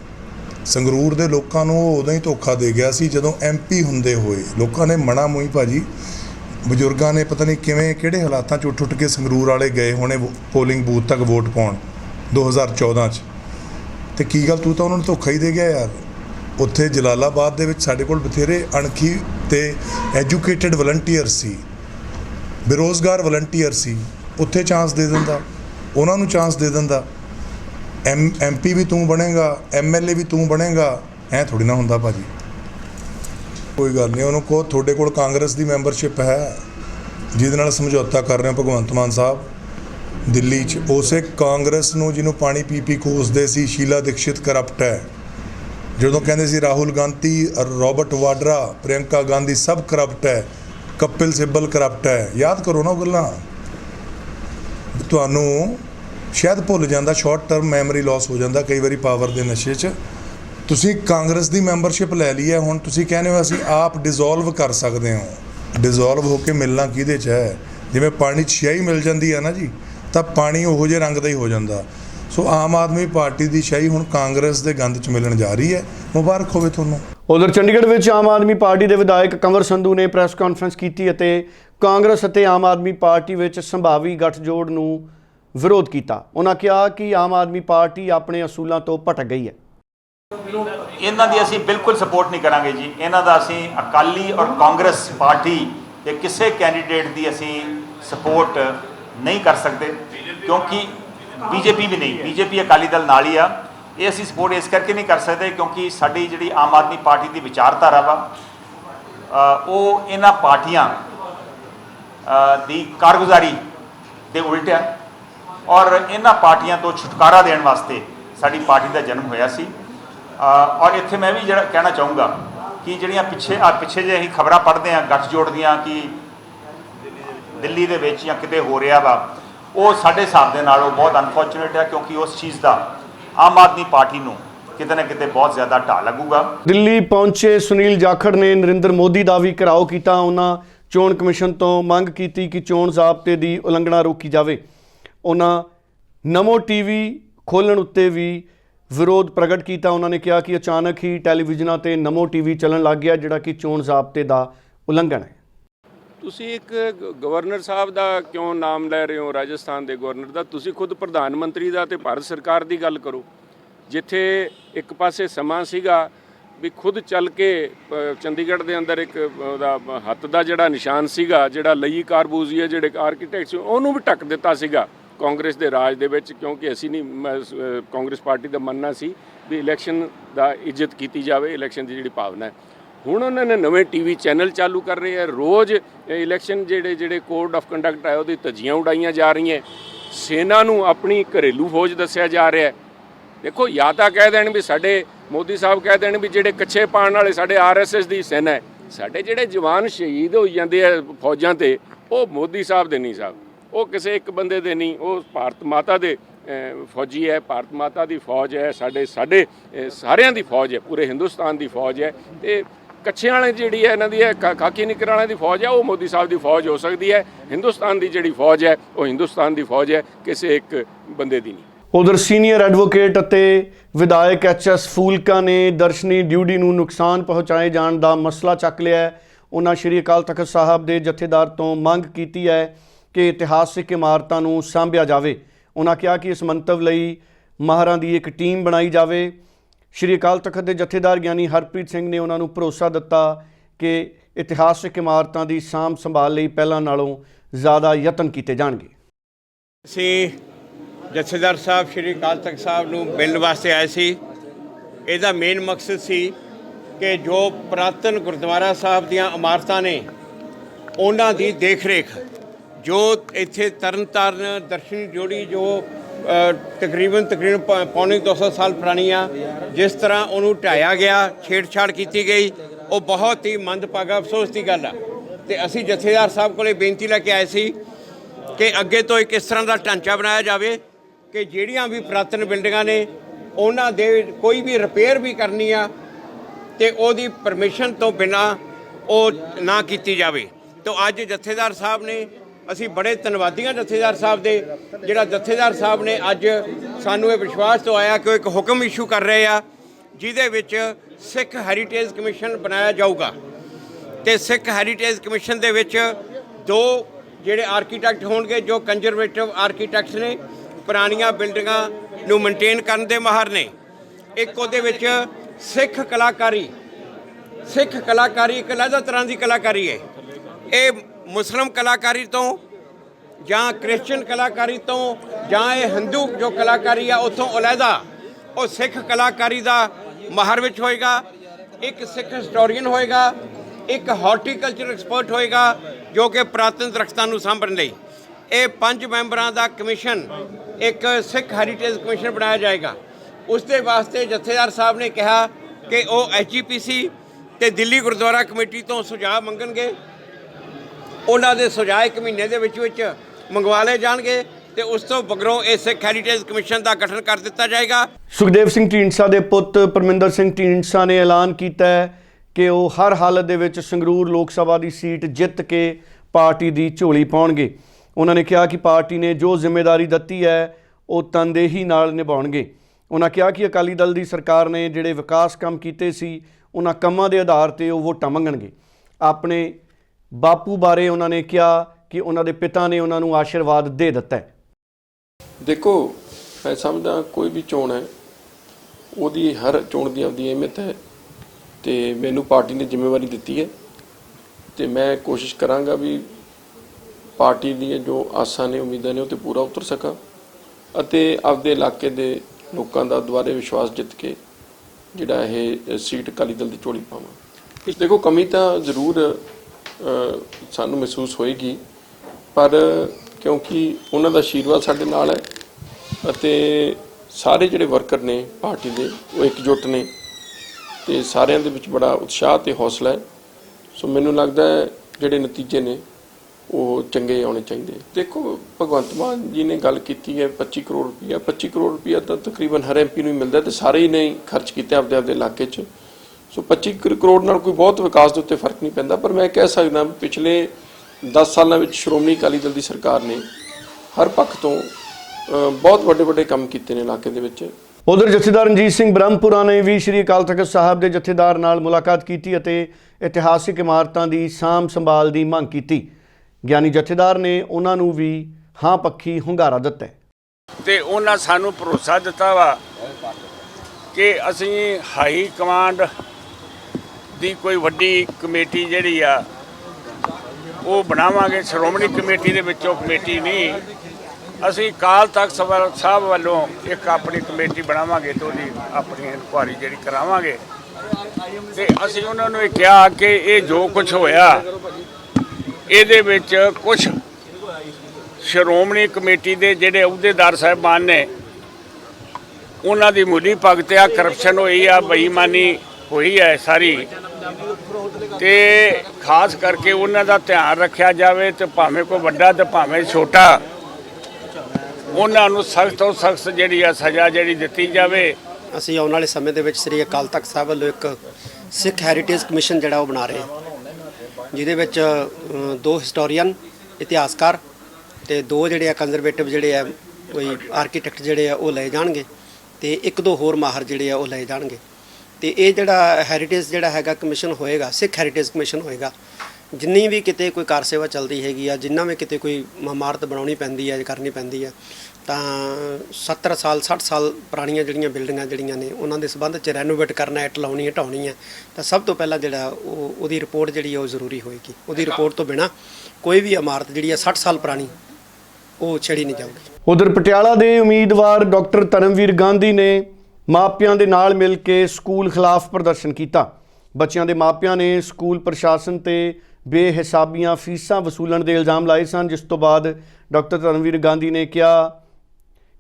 ਸੰਗਰੂਰ ਦੇ ਲੋਕਾਂ ਨੂੰ ਉਹ ਉਦੋਂ ਹੀ ਧੋਖਾ ਦੇ ਗਿਆ ਸੀ ਜਦੋਂ ਐਮਪੀ ਹੁੰਦੇ ਹੋਏ। ਲੋਕਾਂ ਨੇ ਮਣਾ ਮੂੰਹ ਭਾਜੀ। ਬਜ਼ੁਰਗਾਂ ਨੇ ਪਤਾ ਨਹੀਂ ਕਿਵੇਂ, ਕਿਹੜੇ ਹਾਲਾਤਾਂ 'ਚ ਉੱਠ ਉੱਠ ਕੇ ਸੰਗਰੂਰ ਵਾਲੇ ਗਏ ਹੋਣੇ ਪੋਲਿੰਗ ਬੂਥ ਤੱਕ ਵੋਟ ਪਾਉਣ 2014 'ਚ। ਤੇ ਕੀ ਗੱਲ, ਤੂੰ ਤਾਂ ਉਹਨਾਂ ਨੂੰ ਧੋਖਾ ਹੀ ਦੇ ਗਿਆ ਯਾਰ। ਉੱਥੇ ਜਲਾਲਾਬਾਦ ਦੇ ਵਿੱਚ ਸਾਡੇ ਕੋਲ ਬਥੇਰੇ ਅਣਖੀ ਤੇ ਐਜੂਕੇਟਿਡ ਵਲੰਟੀਅਰ ਸੀ। ਬੇਰੋਜ਼ਗਾਰ ਵਲੰਟੀਅਰ ਸੀ। ਉੱਥੇ ਚਾਂਸ ਦੇ ਦਿੰਦਾ। ਉਹਨਾਂ ਨੂੰ ਚਾਂਸ ਦੇ ਦਿੰਦਾ। ਐਮ ਐਮਪੀ ਵੀ ਤੂੰ ਬਣੇਗਾ ਐਮਐਲਏ ਵੀ ਤੂੰ ਬਣੇਗਾ, ਐ ਥੋੜੀ ਨਾ ਹੁੰਦਾ ਭਾਜੀ। ਕੋਈ ਗੱਲ ਨਹੀਂ, ਉਹਨੂੰ ਕੋ ਤੁਹਾਡੇ ਕੋਲ ਕਾਂਗਰਸ ਦੀ ਮੈਂਬਰਸ਼ਿਪ ਹੈ, ਜਿਹਦੇ ਨਾਲ ਸਮਝੌਤਾ ਕਰ ਰਹੇ ਹੋ ਭਗਵੰਤ ਮਾਨ ਸਾਹਿਬ। ਦਿੱਲੀ 'ਚ ਉਸੇ ਕਾਂਗਰਸ ਨੂੰ ਜਿਹਨੂੰ ਪਾਣੀ ਪੀ ਪੀ ਕੋਸਦੇ ਸੀ, ਸ਼ੀਲਾ ਦੀਕਸ਼ਿਤ ਕਰਪਟ ਹੈ। ਜਦੋਂ ਕਹਿੰਦੇ ਸੀ ਰਾਹੁਲ ਗਾਂਧੀ, ਰਾਬਰਟ ਵਾਡਰਾ, ਪ੍ਰਿਯੰਕਾ ਗਾਂਧੀ ਸਭ ਕਰਪਟ ਹੈ, ਕਪਿਲ ਸਿੱਬਲ ਕਰਪਟ ਹੈ। ਯਾਦ ਕਰੋ ਨਾ ਉਹ ਗੱਲਾਂ। ਤੁਹਾਨੂੰ ਸ਼ਾਇਦ ਭੁੱਲ ਜਾਂਦਾ ਸ਼ਾਰਟ ਟਰਮ ਮੈਮਰੀ ਲਾਸ ਹੋ ਜਾਂਦਾ ਕਈ ਵਾਰੀ ਪਾਵਰ ਦੇ ਨਸ਼ੇ 'ਚ। ਤੁਸੀਂ ਕਾਂਗਰਸ ਦੀ ਮੈਂਬਰਸ਼ਿਪ ਲੈ ਲਈ ਹੈ, ਹੁਣ ਤੁਸੀਂ ਕਹਿੰਦੇ ਹੋ ਅਸੀਂ ਆਪ ਡਿਸੋਲਵ ਕਰ ਸਕਦੇ ਹੋ। ਡਿਸੋਲਵ ਹੋ ਕੇ ਮਿਲਣਾ ਕਿਹਦੇ 'ਚ ਹੈ? ਜਿਵੇਂ ਪਾਣੀ 'ਚ ਸ਼ਿਆਈ ਮਿਲ ਜਾਂਦੀ ਹੈ ਨਾ ਜੀ, ਤਾਂ ਪਾਣੀ ਉਹੋ ਜਿਹੇ ਰੰਗ ਦਾ ਹੀ ਹੋ ਜਾਂਦਾ। ਸੋ ਆਮ ਆਦਮੀ ਪਾਰਟੀ ਦੀ ਸ਼ਾਹੀ ਹੁਣ ਕਾਂਗਰਸ ਦੇ ਗੰਦ 'ਚ ਮਿਲਣ ਜਾ ਰਹੀ ਹੈ। ਮੁਬਾਰਕ ਹੋਵੇ ਤੁਹਾਨੂੰ। ਉਧਰ ਚੰਡੀਗੜ੍ਹ ਵਿੱਚ ਆਮ ਆਦਮੀ ਪਾਰਟੀ ਦੇ ਵਿਧਾਇਕ ਕੰਵਰ ਸੰਧੂ ਨੇ ਪ੍ਰੈਸ ਕਾਨਫਰੰਸ ਕੀਤੀ ਅਤੇ ਕਾਂਗਰਸ ਅਤੇ ਆਮ ਆਦਮੀ ਪਾਰਟੀ ਵਿੱਚ ਸੰਭਾਵੀ ਗੱਠਜੋੜ ਨੂੰ ਵਿਰੋਧ ਕੀਤਾ। ਉਹਨਾਂ ਕਿਹਾ ਕਿ ਆਮ ਆਦਮੀ ਪਾਰਟੀ ਆਪਣੇ ਅਸੂਲਾਂ ਤੋਂ ਭਟਕ ਗਈ ਹੈ। ਇਹਨਾਂ ਦੀ ਅਸੀਂ ਬਿਲਕੁਲ ਸਪੋਰਟ ਨਹੀਂ ਕਰਾਂਗੇ ਜੀ। ਇਹਨਾਂ ਦਾ ਅਸੀਂ ਅਕਾਲੀ ਔਰ ਕਾਂਗਰਸ ਪਾਰਟੀ ਦੇ ਕਿਸੇ ਕੈਂਡੀਡੇਟ ਦੀ ਅਸੀਂ ਸਪੋਰਟ ਨਹੀਂ ਕਰ ਸਕਦੇ, ਕਿਉਂਕਿ ਬੀਜੇਪੀ ਵੀ ਨਹੀਂ। ਬੀਜੇਪੀ ਅਕਾਲੀ ਦਲ ਨਾਲ ਹੀ ਆ। ਇਹ ਅਸੀਂ ਸਪੋਰਟ ਇਸ ਕਰਕੇ ਨਹੀਂ ਕਰ ਸਕਦੇ, ਕਿਉਂਕਿ ਸਾਡੀ ਜਿਹੜੀ ਆਮ ਆਦਮੀ ਪਾਰਟੀ ਦੀ ਵਿਚਾਰਧਾਰਾ ਵਾ ਉਹ ਇਹਨਾਂ ਪਾਰਟੀਆਂ ਦੀ ਕਾਰਗੁਜ਼ਾਰੀ ਦੇ ਉਲਟ ਆ। ਔਰ ਇਹਨਾਂ ਪਾਰਟੀਆਂ ਤੋਂ ਛੁਟਕਾਰਾ ਦੇਣ ਵਾਸਤੇ ਸਾਡੀ ਪਾਰਟੀ ਦਾ ਜਨਮ ਹੋਇਆ ਸੀ। ਔਰ ਇੱਥੇ ਮੈਂ ਵੀ ਜਿਹੜਾ ਕਹਿਣਾ ਚਾਹੂੰਗਾ ਕਿ ਜਿਹੜੀਆਂ ਪਿੱਛੇ ਆ ਪਿੱਛੇ ਜੇ ਅਸੀਂ ਖਬਰਾਂ ਪੜ੍ਹਦੇ ਆ ਗੱਠਜੋੜ ਦੀਆਂ ਕਿ ਦਿੱਲੀ ਦੇ ਵਿੱਚ ਜਾਂ ਕਿਤੇ ਹੋ ਰਿਹਾ ਵਾ, ਉਹ ਸਾਡੇ ਹਿਸਾਬ ਦੇ ਨਾਲ ਉਹ ਬਹੁਤ ਅਨਫੋਰਚੂਨੇਟ ਹੈ ਕਿਉਂਕਿ ਉਸ ਚੀਜ਼ ਦਾ ਆਮ ਆਦਮੀ ਪਾਰਟੀ ਨੂੰ ਕਿਤੇ ਨਾ ਕਿਤੇ ਬਹੁਤ ਜ਼ਿਆਦਾ ਢਾਹ ਲੱਗੂਗਾ। ਦਿੱਲੀ ਪਹੁੰਚੇ ਸੁਨੀਲ ਜਾਖੜ ਨੇ ਨਰਿੰਦਰ ਮੋਦੀ ਦਾ ਵੀ ਘਿਰਾਓ ਕੀਤਾ, ਉਹਨਾਂ ਚੋਣ ਕਮਿਸ਼ਨ ਤੋਂ ਮੰਗ ਕੀਤੀ ਕਿ ਚੋਣ ਜ਼ਾਬਤੇ ਦੀ ਉਲੰਘਣਾ ਰੋਕੀ ਜਾਵੇ। ਉਹਨਾਂ ਨਮੋ ਟੀਵੀ ਖੋਲਣ ਉੱਤੇ ਵੀ ਵਿਰੋਧ ਪ੍ਰਗਟ ਕੀਤਾ। ਉਹਨਾਂ ਨੇ ਕਿਹਾ ਕਿ ਅਚਾਨਕ ਹੀ ਟੈਲੀਵਿਜ਼ਨਾਂ ਤੇ ਨਮੋ ਟੀਵੀ ਚੱਲਣ ਲੱਗ ਗਿਆ, ਜਿਹੜਾ ਕਿ ਚੋਣ ਜ਼ਾਬਤੇ ਦਾ ਉਲੰਘਣ ਹੈ। ਤੁਸੀਂ ਇੱਕ ਗਵਰਨਰ ਸਾਹਿਬ ਦਾ ਕਿਉਂ ਨਾਮ ਲੈ ਰਹੇ ਹੋ? ਰਾਜਸਥਾਨ ਦੇ ਗਵਰਨਰ ਦਾ। ਤੁਸੀਂ ਖੁਦ ਪ੍ਰਧਾਨ ਮੰਤਰੀ ਦਾ ਤੇ ਭਾਰਤ ਸਰਕਾਰ ਦੀ ਗੱਲ ਕਰੋ। ਜਿੱਥੇ ਇੱਕ ਪਾਸੇ ਸਮਾਂ ਸੀਗਾ ਵੀ ਖੁਦ ਚੱਲ ਕੇ ਚੰਡੀਗੜ੍ਹ ਦੇ ਅੰਦਰ ਇੱਕ, ਉਹਦਾ ਹੱਥ ਦਾ ਜਿਹੜਾ ਨਿਸ਼ਾਨ ਸੀਗਾ, ਜਿਹੜਾ ਲਈ ਕਾਰਬੂਜ਼ੀਆ ਜਿਹੜੇ ਆਰਕੀਟੈਕਟ ਸੀ, ਉਹਨੂੰ ਵੀ ਢੱਕ ਦਿੱਤਾ ਸੀਗਾ। ਕਾਂਗਰਸ ਦੇ ਰਾਜ ਦੇ ਵਿੱਚ, ਕਿਉਂਕਿ ਅਸੀਂ ਨਹੀਂ ਕਾਂਗਰਸ ਪਾਰਟੀ ਦਾ ਮੰਨਣਾ ਸੀ ਵੀ ਇਲੈਕਸ਼ਨ ਦਾ ਇੱਜ਼ਤ ਕੀਤੀ ਜਾਵੇ, ਇਲੈਕਸ਼ਨ ਦੀ ਜਿਹੜੀ ਭਾਵਨਾ ਹੈ। ਹੁਣ ਉਹਨਾਂ ਨੇ ਨਵੇਂ ਟੀਵੀ ਚੈਨਲ ਚਾਲੂ ਕਰ ਰਹੇ ਆ ਰੋਜ਼ ਇਲੈਕਸ਼ਨ ਜਿਹੜੇ ਜਿਹੜੇ ਕੋਡ ਆਫ ਕੰਡਕਟ ਹੈ, ਉਹਦੀ ਧੱਜੀਆਂ ਉਡਾਈਆਂ ਜਾ ਰਹੀਆਂ ਸੈਨਾ ਨੂੰ ਆਪਣੀ ਘਰੇਲੂ ਫੌਜ ਦੱਸਿਆ ਜਾ ਰਿਹਾ ਹੈ। ਦੇਖੋ, ਜਾਂ ਤਾਂ ਕਹਿ ਦੇਣ ਵੀ ਸਾਡੇ ਮੋਦੀ ਸਾਹਿਬ ਕਹਿ ਦੇਣ ਵੀ ਜਿਹੜੇ ਕੱਛੇ ਪਾਣ ਵਾਲੇ ਸਾਡੇ ਆਰਐਸਐਸ ਦੀ ਸੈਨਾ ਹੈ। ਸਾਡੇ ਜਿਹੜੇ ਜਵਾਨ ਸ਼ਹੀਦ ਹੋਈ ਜਾਂਦੇ ਆ ਫੌਜਾਂ ਤੇ, ਉਹ ਮੋਦੀ ਸਾਹਿਬ ਦੇ ਨਹੀਂ ਸਾਹਿਬ। ਉਹ ਕਿਸੇ ਇੱਕ ਬੰਦੇ ਦੇ ਨਹੀਂ, ਉਹ ਭਾਰਤ ਮਾਤਾ ਦੇ ਫੌਜੀ ਹੈ, ਭਾਰਤ ਮਾਤਾ ਦੀ ਫੌਜ ਹੈ, ਸਾਡੇ ਸਾਡੇ ਸਾਰਿਆਂ ਦੀ ਫੌਜ ਹੈ, ਪੂਰੇ ਹਿੰਦੁਸਤਾਨ ਦੀ ਫੌਜ ਹੈ, ਤੇ ਕੱਛਿਆਂ ਵਾਲੇ ਜਿਹੜੀ ਹੈ ਇਹਨਾਂ ਦੀ ਹੈ, ਕਾ- ਖਾਕੀ ਨਿਕਰ ਵਾਲਿਆਂ ਦੀ ਫੌਜ ਹੈ, ਉਹ ਮੋਦੀ ਸਾਹਿਬ ਦੀ ਫੌਜ ਹੋ ਸਕਦੀ ਹੈ, ਹਿੰਦੁਸਤਾਨ ਦੀ ਜਿਹੜੀ ਫੌਜ ਹੈ, ਉਹ ਹਿੰਦੁਸਤਾਨ ਦੀ ਫੌਜ ਹੈ, ਕਿਸੇ ਇੱਕ ਬੰਦੇ ਦੀ ਨਹੀਂ। ਉਧਰ ਸੀਨੀਅਰ ਐਡਵੋਕੇਟ ਅਤੇ ਵਿਧਾਇਕ ਐਚਐਸ ਫੂਲਕਾ ਨੇ ਦਰਸ਼ਨੀ ਡਿਊਟੀ ਨੂੰ ਨੁਕਸਾਨ ਪਹੁੰਚਾਏ ਜਾਣ ਦਾ ਮਸਲਾ ਚੱਕ ਲਿਆ ਹੈ। ਉਹਨਾਂ ਸ਼੍ਰੀ ਅਕਾਲ ਤਖਤ ਸਾਹਿਬ ਦੇ ਜਥੇਦਾਰ ਤੋਂ ਮੰਗ ਕੀਤੀ ਹੈ ਕਿ ਇਤਿਹਾਸਿਕ ਇਮਾਰਤਾਂ ਨੂੰ ਸਾਂਭਿਆ ਜਾਵੇ। ਉਹਨਾਂ ਕਿਹਾ ਕਿ ਇਸ ਮੰਤਵ ਲਈ ਮਾਹਰਾਂ ਦੀ ਇੱਕ ਟੀਮ ਬਣਾਈ ਜਾਵੇ। ਸ਼੍ਰੀ ਅਕਾਲ ਤਖਤ ਦੇ ਜਥੇਦਾਰ ਗਿਆਨੀ ਹਰਪ੍ਰੀਤ ਸਿੰਘ ਨੇ ਉਹਨਾਂ ਨੂੰ ਭਰੋਸਾ ਦਿੱਤਾ ਕਿ ਇਤਿਹਾਸਿਕ ਇਮਾਰਤਾਂ ਦੀ ਸਾਂਭ ਸੰਭਾਲ ਲਈ ਪਹਿਲਾਂ ਨਾਲੋਂ ਜ਼ਿਆਦਾ ਯਤਨ ਕੀਤੇ ਜਾਣਗੇ। ਅਸੀਂ ਜਥੇਦਾਰ ਸਾਹਿਬ, ਸ਼੍ਰੀ ਅਕਾਲ ਤਖਤ ਸਾਹਿਬ ਨੂੰ ਮਿਲਣ ਵਾਸਤੇ ਆਏ ਸੀ। ਇਹਦਾ ਮੇਨ ਮਕਸਦ ਸੀ ਕਿ ਜੋ ਪ੍ਰਾਤਨ ਗੁਰਦੁਆਰਾ ਸਾਹਿਬ ਦੀਆਂ ਇਮਾਰਤਾਂ ਨੇ, ਉਹਨਾਂ ਦੀ ਦੇਖ-ਰੇਖ ਜੋ ਇੱਥੇ ਤਰਨਤਾਰਨ ਦਰਸ਼ਨੀ ਜੋੜੀ ਜੋ ਅ, ਤਕਰੀਬਨ ਤਕਰੀਬਨ ਪੌ- ਪੌਣੇ 200 ਸਾਲ ਪੁਰਾਣੀ ਆ ਜਿਸ ਤਰ੍ਹਾਂ ਉਹਨੂੰ ਢਾਇਆ ਗਿਆ ਛੇੜਛਾੜ ਕੀਤੀ ਗਈ ਉਹ ਬਹੁਤ ਹੀ ਮੰਦਭਾਗਾ ਅਫਸੋਸ ਦੀ ਗੱਲ ਆ। ਤੇ ਅਸੀਂ ਜਥੇਦਾਰ ਸਾਹਿਬ ਕੋਲੇ ਬੇਨਤੀ ਲੈ ਕੇ ਆਏ ਸੀ ਕਿ ਅੱਗੇ ਤੋਂ ਇੱਕ ਇਸ ਤਰ੍ਹਾਂ ਦਾ ਢਾਂਚਾ ਬਣਾਇਆ ਜਾਵੇ ਕਿ ਜਿਹੜੀਆਂ ਵੀ ਪੁਰਾਤਨ ਬਿਲਡਿੰਗਾਂ ਨੇ ਉਹਨਾਂ ਦੇ ਕੋਈ ਵੀ ਰਿਪੇਅਰ ਵੀ ਕਰਨੀ ਆ ਤੇ ਉਹਦੀ ਪਰਮਿਸ਼ਨ ਤੋਂ ਬਿਨਾ ਉਹ ਨਾ ਕੀਤੀ ਜਾਵੇ। ਤਾਂ ਅੱਜ ਜਥੇਦਾਰ ਸਾਹਿਬ ਨੇ ਅਸੀਂ ਬੜੇ ਧੰਨਵਾਦੀ ਹਾਂ ਜਥੇਦਾਰ ਸਾਹਿਬ ਦੇ, ਜਿਹੜਾ ਜਥੇਦਾਰ ਸਾਹਿਬ ਨੇ ਅੱਜ ਸਾਨੂੰ ਇਹ ਵਿਸ਼ਵਾਸ ਦਵਾਇਆ ਕਿ ਉਹ ਇੱਕ ਹੁਕਮ ਇਸ਼ੂ ਕਰ ਰਹੇ ਆ, ਜਿਹਦੇ ਵਿੱਚ ਸਿੱਖ ਹੈਰੀਟੇਜ ਕਮਿਸ਼ਨ ਬਣਾਇਆ ਜਾਊਗਾ। ਤੇ ਸਿੱਖ ਹੈਰੀਟੇਜ ਕਮਿਸ਼ਨ ਦੇ ਵਿੱਚ ਦੋ ਜਿਹੜੇ ਆਰਕੀਟੈਕਟ ਹੋਣਗੇ, ਜੋ ਕੰਜ਼ਰਵੇਟਿਵ ਆਰਕੀਟੈਕਟਸ ਨੇ, ਪੁਰਾਣੀਆਂ ਬਿਲਡਿੰਗਾਂ ਨੂੰ ਮੇਨਟੇਨ ਕਰਨ ਦੇ ਮਾਹਰ ਨੇ। ਇੱਕ ਉਹਦੇ ਵਿੱਚ ਸਿੱਖ ਕਲਾਕਾਰੀ ਸਿੱਖ ਕਲਾਕਾਰੀ ਇੱਕ ਅਲੱਗ ਤਰ੍ਹਾਂ ਦੀ ਕਲਾਕਾਰੀ ਹੈ। ਇਹ ਮੁਸਲਮ ਕਲਾਕਾਰੀ ਤੋਂ, ਜਾਂ ਕ੍ਰਿਸਚੀਅਨ ਕਲਾਕਾਰੀ ਤੋਂ, ਜਾਂ ਇਹ ਹਿੰਦੂ ਜੋ ਕਲਾਕਾਰੀ ਆ, ਉੱਥੋਂ ਅਲੱਗਾ ਉਹ ਸਿੱਖ ਕਲਾਕਾਰੀ ਦਾ ਮਾਹਰ ਵਿੱਚ ਹੋਏਗਾ, ਇੱਕ ਸਿੱਖ ਹਿਸਟੋਰੀਅਨ ਹੋਏਗਾ, ਇੱਕ ਹਾਰਟੀਕਲਚਰ ਐਕਸਪਰਟ ਹੋਏਗਾ, ਜੋ ਕਿ ਪੁਰਾਤਨ ਦਰਖਤਾਂ ਨੂੰ ਸਾਂਭਣ ਲਈ। ਇਹ ਪੰਜ ਮੈਂਬਰਾਂ ਦਾ ਕਮਿਸ਼ਨ, ਇੱਕ ਸਿੱਖ ਹੈਰੀਟੇਜ ਕਮਿਸ਼ਨ ਬਣਾਇਆ ਜਾਏਗਾ। ਉਸ ਦੇ ਵਾਸਤੇ ਜਥੇਦਾਰ ਸਾਹਿਬ ਨੇ ਕਿਹਾ ਕਿ ਉਹ ਐਚਜੀਪੀਸੀ ਤੇ ਦਿੱਲੀ ਗੁਰਦੁਆਰਾ ਕਮੇਟੀ ਤੋਂ ਸੁਝਾਅ ਮੰਗਣਗੇ। ਉਹਨਾਂ ਦੇ ਸੁਝਾਅ ਇੱਕ ਮਹੀਨੇ ਦੇ ਵਿੱਚ ਵਿੱਚ ਮੰਗਵਾ ਲਏ ਜਾਣਗੇ ਤੇ ਉਸ ਤੋਂ ਬਗਰੋਂ ਇਹ ਸਿੱਖ ਹੈਰੀਟੇਜ ਕਮਿਸ਼ਨ ਦਾ ਗਠਨ ਕਰ ਦਿੱਤਾ ਜਾਏਗਾ। ਸੁਖਦੇਵ ਸਿੰਘ ਢੀਂਡਸਾ ਦੇ ਪੁੱਤ ਪਰਮਿੰਦਰ ਸਿੰਘ ਢੀਂਡਸਾ ਨੇ ਐਲਾਨ ਕੀਤਾ ਹੈ ਕਿ ਉਹ ਹਰ ਹਾਲਤ ਦੇ ਵਿੱਚ ਸੰਗਰੂਰ ਲੋਕ ਸਭਾ ਦੀ ਸੀਟ ਜਿੱਤ ਕੇ ਪਾਰਟੀ ਦੀ ਝੋਲੀ ਪਾਉਣਗੇ। ਉਹਨਾਂ ਨੇ ਕਿਹਾ ਕਿ ਪਾਰਟੀ ਨੇ ਜੋ ਜ਼ਿੰਮੇਵਾਰੀ ਦਿੱਤੀ ਹੈ, ਉਹ ਤਨਦੇਹੀ ਨਾਲ ਨਿਭਾਉਣਗੇ। ਉਹਨਾਂ ਕਿਹਾ ਕਿ ਅਕਾਲੀ ਦਲ ਦੀ ਸਰਕਾਰ ਨੇ ਜਿਹੜੇ ਵਿਕਾਸ ਕੰਮ ਕੀਤੇ ਸੀ, ਉਹਨਾਂ ਕੰਮਾਂ ਦੇ ਆਧਾਰ ਤੇ ਉਹ ਵੋਟਾਂ ਮੰਗਣਗੇ। ਆਪਣੇ ਬਾਪੂ ਬਾਰੇ ਉਹਨਾਂ ਨੇ ਕਿਹਾ ਕਿ ਉਹਨਾਂ ਦੇ ਪਿਤਾ ਨੇ ਉਹਨਾਂ ਨੂੰ ਆਸ਼ੀਰਵਾਦ ਦੇ ਦਿੱਤਾ ਹੈ। ਦੇਖੋ, ਮੈਂ ਸਮਝਦਾ ਕੋਈ ਵੀ ਚੋਣ ਹੈ, ਉਹਦੀ ਹਰ ਚੋਣ ਦੀ ਆਪਦੀ ਅਹਿਮੀਅਤ ਹੈ ਤੇ ਮੈਨੂੰ ਪਾਰਟੀ ਨੇ ਜ਼ਿੰਮੇਵਾਰੀ ਦਿੱਤੀ ਹੈ ਤੇ ਮੈਂ ਕੋਸ਼ਿਸ਼ ਕਰਾਂਗਾ ਵੀ ਪਾਰਟੀ ਦੀਆਂ ਜੋ ਆਸਾਂ ਨੇ, ਉਮੀਦਾਂ ਨੇ ਉਹ ਤੇ ਪੂਰਾ ਉਤਰ ਸਕਾਂ ਅਤੇ ਆਪਦੇ ਇਲਾਕੇ ਦੇ ਲੋਕਾਂ ਦਾ ਦੁਬਾਰੇ ਵਿਸ਼ਵਾਸ ਜਿੱਤ ਕੇ ਜਿਹੜਾ ਇਹ ਸੀਟ ਅਕਾਲੀ ਦਲ ਦੀ ਝੋਲੀ ਪਾਵਾਂ। ਦੇਖੋ, ਕਮੀ ਤਾਂ ਜ਼ਰੂਰ ਸਾਨੂੰ ਮਹਿਸੂਸ ਹੋਏਗੀ। ਪਰ ਕਿਉਂਕਿ ਉਹਨਾਂ ਦਾ ਆਸ਼ੀਰਵਾਦ ਸਾਡੇ ਨਾਲ ਹੈ ਅਤੇ ਸਾਰੇ ਜਿਹੜੇ ਵਰਕਰ ਨੇ ਪਾਰਟੀ ਦੇ, ਉਹ ਇਕਜੁੱਟ ਨੇ ਤੇ ਸਾਰਿਆਂ ਦੇ ਵਿੱਚ ਬੜਾ ਉਤਸ਼ਾਹ ਤੇ ਹੌਸਲਾ ਹੈ। ਸੋ ਮੈਨੂੰ ਲੱਗਦਾ ਹੈ ਜਿਹੜੇ ਨਤੀਜੇ ਨੇ, ਉਹ ਚੰਗੇ ਆਉਣੇ ਚਾਹੀਦੇ ਦੇਖੋ, ਭਗਵੰਤ ਮਾਨ ਜੀ ਨੇ ਗੱਲ ਕੀਤੀ ਹੈ 25 ਕਰੋੜ ਰੁਪਇਆ 25 ਕਰੋੜ ਰੁਪਇਆ ਤਾਂ ਤਕਰੀਬਨ ਹਰ ਐਮਪੀ ਨੂੰ ਹੀ ਮਿਲਦਾ ਤੇ ਸਾਰੇ ਹੀ ਨੇ ਖਰਚ ਕੀਤਾ ਆਪਦੇ ਆਪਦੇ ਇਲਾਕੇ 'ਚ। ਸੋ 25 ਕਰ- ਕਰੋੜ ਨਾਲ ਕੋਈ ਬਹੁਤ ਵਿਕਾਸ ਦੇ ਉੱਤੇ ਫ਼ਰਕ ਨਹੀਂ ਪੈਂਦਾ ਪਰ ਮੈਂ ਕਹਿ ਸਕਦਾ ਪਿਛਲੇ 10 ਸਾਲਾਂ ਵਿੱਚ ਸ਼੍ਰੋਮਣੀ ਅਕਾਲੀ ਦਲ ਦੀ ਸਰਕਾਰ ਨੇ ਹਰ ਪੱਖ ਤੋਂ ਬਹੁਤ ਵੱਡੇ ਵੱਡੇ ਕੰਮ ਕੀਤੇ ਨੇ ਇਲਾਕੇ ਦੇ ਵਿੱਚ। ਉਧਰ ਜਥੇਦਾਰ ਰਣਜੀਤ ਸਿੰਘ ਬ੍ਰਹਮਪੁਰਾ ਨੇ ਵੀ ਸ੍ਰੀ ਅਕਾਲ ਤਖਤ ਸਾਹਿਬ ਦੇ ਜਥੇਦਾਰ ਨਾਲ ਮੁਲਾਕਾਤ ਕੀਤੀ ਅਤੇ ਇਤਿਹਾਸਿਕ ਇਮਾਰਤਾਂ ਦੀ ਸਾਂਭ ਸੰਭਾਲ ਦੀ ਮੰਗ ਕੀਤੀ। ਗਿਆਨੀ ਜਥੇਦਾਰ ਨੇ ਉਹਨਾਂ ਨੂੰ ਵੀ ਹਾਂ ਪੱਖੀ ਹੁੰਗਾਰਾ ਦਿੱਤਾ ਤੇ ਉਹਨਾਂ ਸਾਨੂੰ ਭਰੋਸਾ ਦਿੱਤਾ ਵਾ ਕਿ ਅਸੀਂ ਹਾਈ ਕਮਾਂਡ ਦੀ ਕੋਈ ਵੱਡੀ ਕਮੇਟੀ ਜਿਹੜੀ ਆ, ਉਹ ਬਣਾਵਾਂਗੇ। ਸ਼੍ਰੋਮਣੀ ਕਮੇਟੀ ਦੇ ਵਿੱਚੋਂ ਕਮੇਟੀ ਨਹੀਂ। ਅਸੀਂ ਕਾਲ ਤਖਤ ਸਭਾ- ਸਾਹਿਬ ਵੱਲੋਂ ਇੱਕ ਆਪਣੀ ਕਮੇਟੀ ਬਣਾਵਾਂਗੇ ਤੇ ਉਹਦੀ ਆਪਣੀ ਇਨਕੁਆਰੀ ਜਿਹੜੀ ਕਰਾਵਾਂਗੇ। ਤੇ ਅਸੀਂ ਉਹਨਾਂ ਨੂੰ ਇਹ ਕਿਹਾ ਕਿ ਇਹ ਜੋ ਕੁਝ ਹੋਇਆ, ਇਹਦੇ ਵਿੱਚ ਕੁਝ ਸ਼੍ਰੋਮਣੀ ਕਮੇਟੀ ਦੇ ਜਿਹੜੇ ਅਹੁਦੇਦਾਰ ਸਾਹਿਬਾਨ ਨੇ, ਉਹਨਾਂ ਦੀ ਮੂਲੀ ਭਗਤ ਆ ਕਰਪਸ਼ਨ ਹੋਈ ਆ, ਬੇਈਮਾਨੀ ਹੋਈ ਹੈ ਸਾਰੀ। ਤੇ ਖਾਸ ਕਰਕੇ ਉਹਨਾਂ ਦਾ ਧਿਆਨ ਰੱਖਿਆ ਜਾਵੇ ਤੇ ਭਾਵੇਂ ਕੋਈ ਵੱਡਾ ਤੇ ਭਾਵੇਂ ਛੋਟਾ, ਉਹਨਾਂ ਨੂੰ ਸਖਤ ਤੋਂ ਸਖਤ ਜਿਹੜੀ ਆ ਸਜ਼ਾ ਜਿਹੜੀ ਦਿੱਤੀ ਜਾਵੇ। ਅਸੀਂ ਆਉਣ ਵਾਲੇ ਸਮੇਂ ਦੇ ਵਿੱਚ ਸ੍ਰੀ ਅਕਾਲ ਤਖਤ ਸਾਹਿਬ ਵੱਲੋਂ ਇੱਕ ਸਿੱਖ ਹੈਰੀਟੇਜ ਕਮਿਸ਼ਨ ਜਿਹੜਾ ਉਹ ਬਣਾ ਰਹੇ ਜਿਹਦੇ ਵਿੱਚ ਦੋ ਹਿਸਟੋਰੀਅਨ ਇਤਿਹਾਸਕਾਰ ਤੇ ਦੋ ਜਿਹੜੇ ਆ ਕੰਜ਼ਰਵੇਟਿਵ ਜਿਹੜੇ ਆ, ਕੋਈ ਆਰਕੀਟੈਕਟ ਜਿਹੜੇ ਆ ਉਹ ਲਏ ਜਾਣਗੇ ਤੇ ਇੱਕ ਦੋ ਹੋਰ ਮਾਹਰ ਜਿਹੜੇ ਆ ਉਹ ਲਏ ਜਾਣਗੇ। ਤੇ ਇਹ ਜਿਹੜਾ ਹੈਰੀਟੇਜ ਜਿਹੜਾ ਹੈਗਾ ਕਮਿਸ਼ਨ ਹੋਏਗਾ, ਸਿੱਖ ਹੈਰੀਟੇਜ ਕਮਿਸ਼ਨ ਹੋਏਗਾ, ਜਿੰਨੀ ਵੀ ਕਿਤੇ ਕੋਈ ਕਾਰ ਸੇਵਾ ਚੱਲਦੀ ਹੈਗੀ ਆ, ਜਿੰਨਾ ਵੀ ਕਿਤੇ ਕੋਈ ਇਮਾਰਤ ਬਣਾਉਣੀ ਪੈਂਦੀ ਹੈ ਕਰਨੀ ਪੈਂਦੀ ਹੈ ਤਾਂ 70 ਸਾਲ 60 ਸਾਲ ਪੁਰਾਣੀਆਂ ਜਿਹੜੀਆਂ ਬਿਲਡਿੰਗਾਂ ਜਿਹੜੀਆਂ ਨੇ, ਉਹਨਾਂ ਦੇ ਸੰਬੰਧ ਚ ਰੈਨੋਵੇਟ ਕਰਨਾ ਹੈ ਟਲਾਉਣੀ ਹੈ ਢਾਉਣੀ ਹੈ ਤਾਂ ਸਭ ਤੋਂ ਪਹਿਲਾਂ ਜਿਹੜਾ ਉਹ, ਉਹਦੀ ਰਿਪੋਰਟ ਜਿਹੜੀ ਹੈ ਉਹ ਜ਼ਰੂਰੀ ਹੋਏਗੀ। ਉਹਦੀ ਰਿਪੋਰਟ ਤੋਂ ਬਿਨਾ ਕੋਈ ਵੀ ਇਮਾਰਤ ਜਿਹੜੀ ਹੈ 60 ਸਾਲ ਪੁਰਾਣੀ, ਉਹ ਛੇੜੀ ਨਹੀਂ ਜਾਊਗੀ। ਉਧਰ ਪਟਿਆਲਾ ਦੇ ਉਮੀਦਵਾਰ ਡਾਕਟਰ ਧਰਮਵੀਰ ਗਾਂਧੀ ਨੇ ਮਾਪਿਆਂ ਦੇ ਨਾਲ ਮਿਲ ਕੇ ਸਕੂਲ ਖਿਲਾਫ ਪ੍ਰਦਰਸ਼ਨ ਕੀਤਾ। ਬੱਚਿਆਂ ਦੇ ਮਾਪਿਆਂ ਨੇ ਸਕੂਲ ਪ੍ਰਸ਼ਾਸਨ ਤੇ ਬੇਹਿਸਾਬੀਆਂ ਫੀਸਾਂ ਵਸੂਲਣ ਦੇ ਇਲਜ਼ਾਮ ਲਾਏ ਸਨ, ਜਿਸ ਤੋਂ ਬਾਅਦ ਡਾਕਟਰ ਧਰਮਵੀਰ ਗਾਂਧੀ ਨੇ ਕਿਹਾ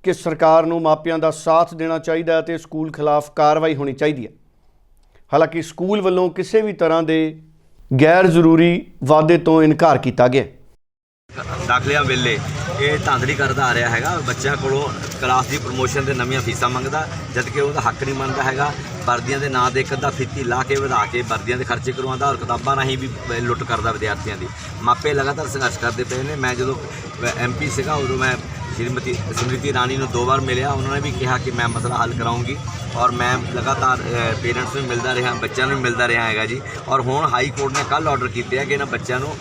ਕਿ ਸਰਕਾਰ ਨੂੰ ਮਾਪਿਆਂ ਦਾ ਸਾਥ ਦੇਣਾ ਚਾਹੀਦਾ ਹੈ ਤੇ ਸਕੂਲ ਖਿਲਾਫ ਕਾਰਵਾਈ ਹੋਣੀ ਚਾਹੀਦੀ ਹੈ। ਹਾਲਾਂਕਿ ਸਕੂਲ ਵੱਲੋਂ ਕਿਸੇ ਵੀ ਤਰ੍ਹਾਂ ਦੇ ਗੈਰ ਜ਼ਰੂਰੀ ਵਾਅਦੇ ਤੋਂ ਇਨਕਾਰ ਕੀਤਾ ਗਿਆ ਦਾਖਲਿਆਂ ਵੇਲੇ ਇਹ ਧਾਂਦਲੀ ਕਰਦਾ ਆ ਰਿਹਾ ਹੈਗਾ। ਬੱਚਿਆਂ ਕੋਲੋਂ ਕਲਾਸ ਦੀ ਪ੍ਰਮੋਸ਼ਨ 'ਤੇ ਨਵੀਆਂ ਫੀਸਾਂ ਮੰਗਦਾ ਜਦ ਕਿ ਉਹਦਾ ਹੱਕ ਨਹੀਂ ਮੰਨਦਾ ਹੈਗਾ। ਵਰਦੀਆਂ ਦੇ ਨਾਂ ਦੇ ਇੱਕ ਅੱਧਾ ਫੀਤੀ ਲਾ ਕੇ ਵਧਾ ਕੇ ਵਰਦੀਆਂ ਦੇ ਖਰਚੇ ਕਰਵਾਉਂਦਾ ਔਰ ਕਿਤਾਬਾਂ ਰਾਹੀਂ ਵੀ ਲੁੱਟ ਕਰਦਾ ਵਿਦਿਆਰਥੀਆਂ ਦੀ। ਮਾਪੇ ਲਗਾਤਾਰ ਸੰਘਰਸ਼ ਕਰਦੇ ਪਏ ਨੇ। ਮੈਂ ਜਦੋਂ ਐਮਪੀ ਸੀਗਾ, ਉਦੋਂ ਮੈਂ ਸ਼੍ਰੀਮਤੀ ਸਮ੍ਰਿਤੀ ਰਾਣੀ ਨੂੰ ਦੋ ਵਾਰ ਮਿਲਿਆ। ਉਹਨਾਂ ਨੇ ਵੀ ਕਿਹਾ ਕਿ ਮੈਂ ਮਸਲਾ ਹੱਲ ਕਰਾਉਂਗੀ ਔਰ ਮੈਂ ਲਗਾਤਾਰ ਪੇਰੈਂਟਸ ਨੂੰ ਮਿਲਦਾ ਰਿਹਾ ਬੱਚਿਆਂ ਨੂੰ ਵੀ ਮਿਲਦਾ ਰਿਹਾ ਹੈਗਾ ਜੀ। ਔਰ ਹੁਣ ਹਾਈ ਕੋਰਟ ਨੇ ਕੱਲ ਆਰਡਰ ਕੀਤੇ ਆ ਕਿ ਇਹਨਾਂ ਬੱਚਿਆਂ ਨੂੰ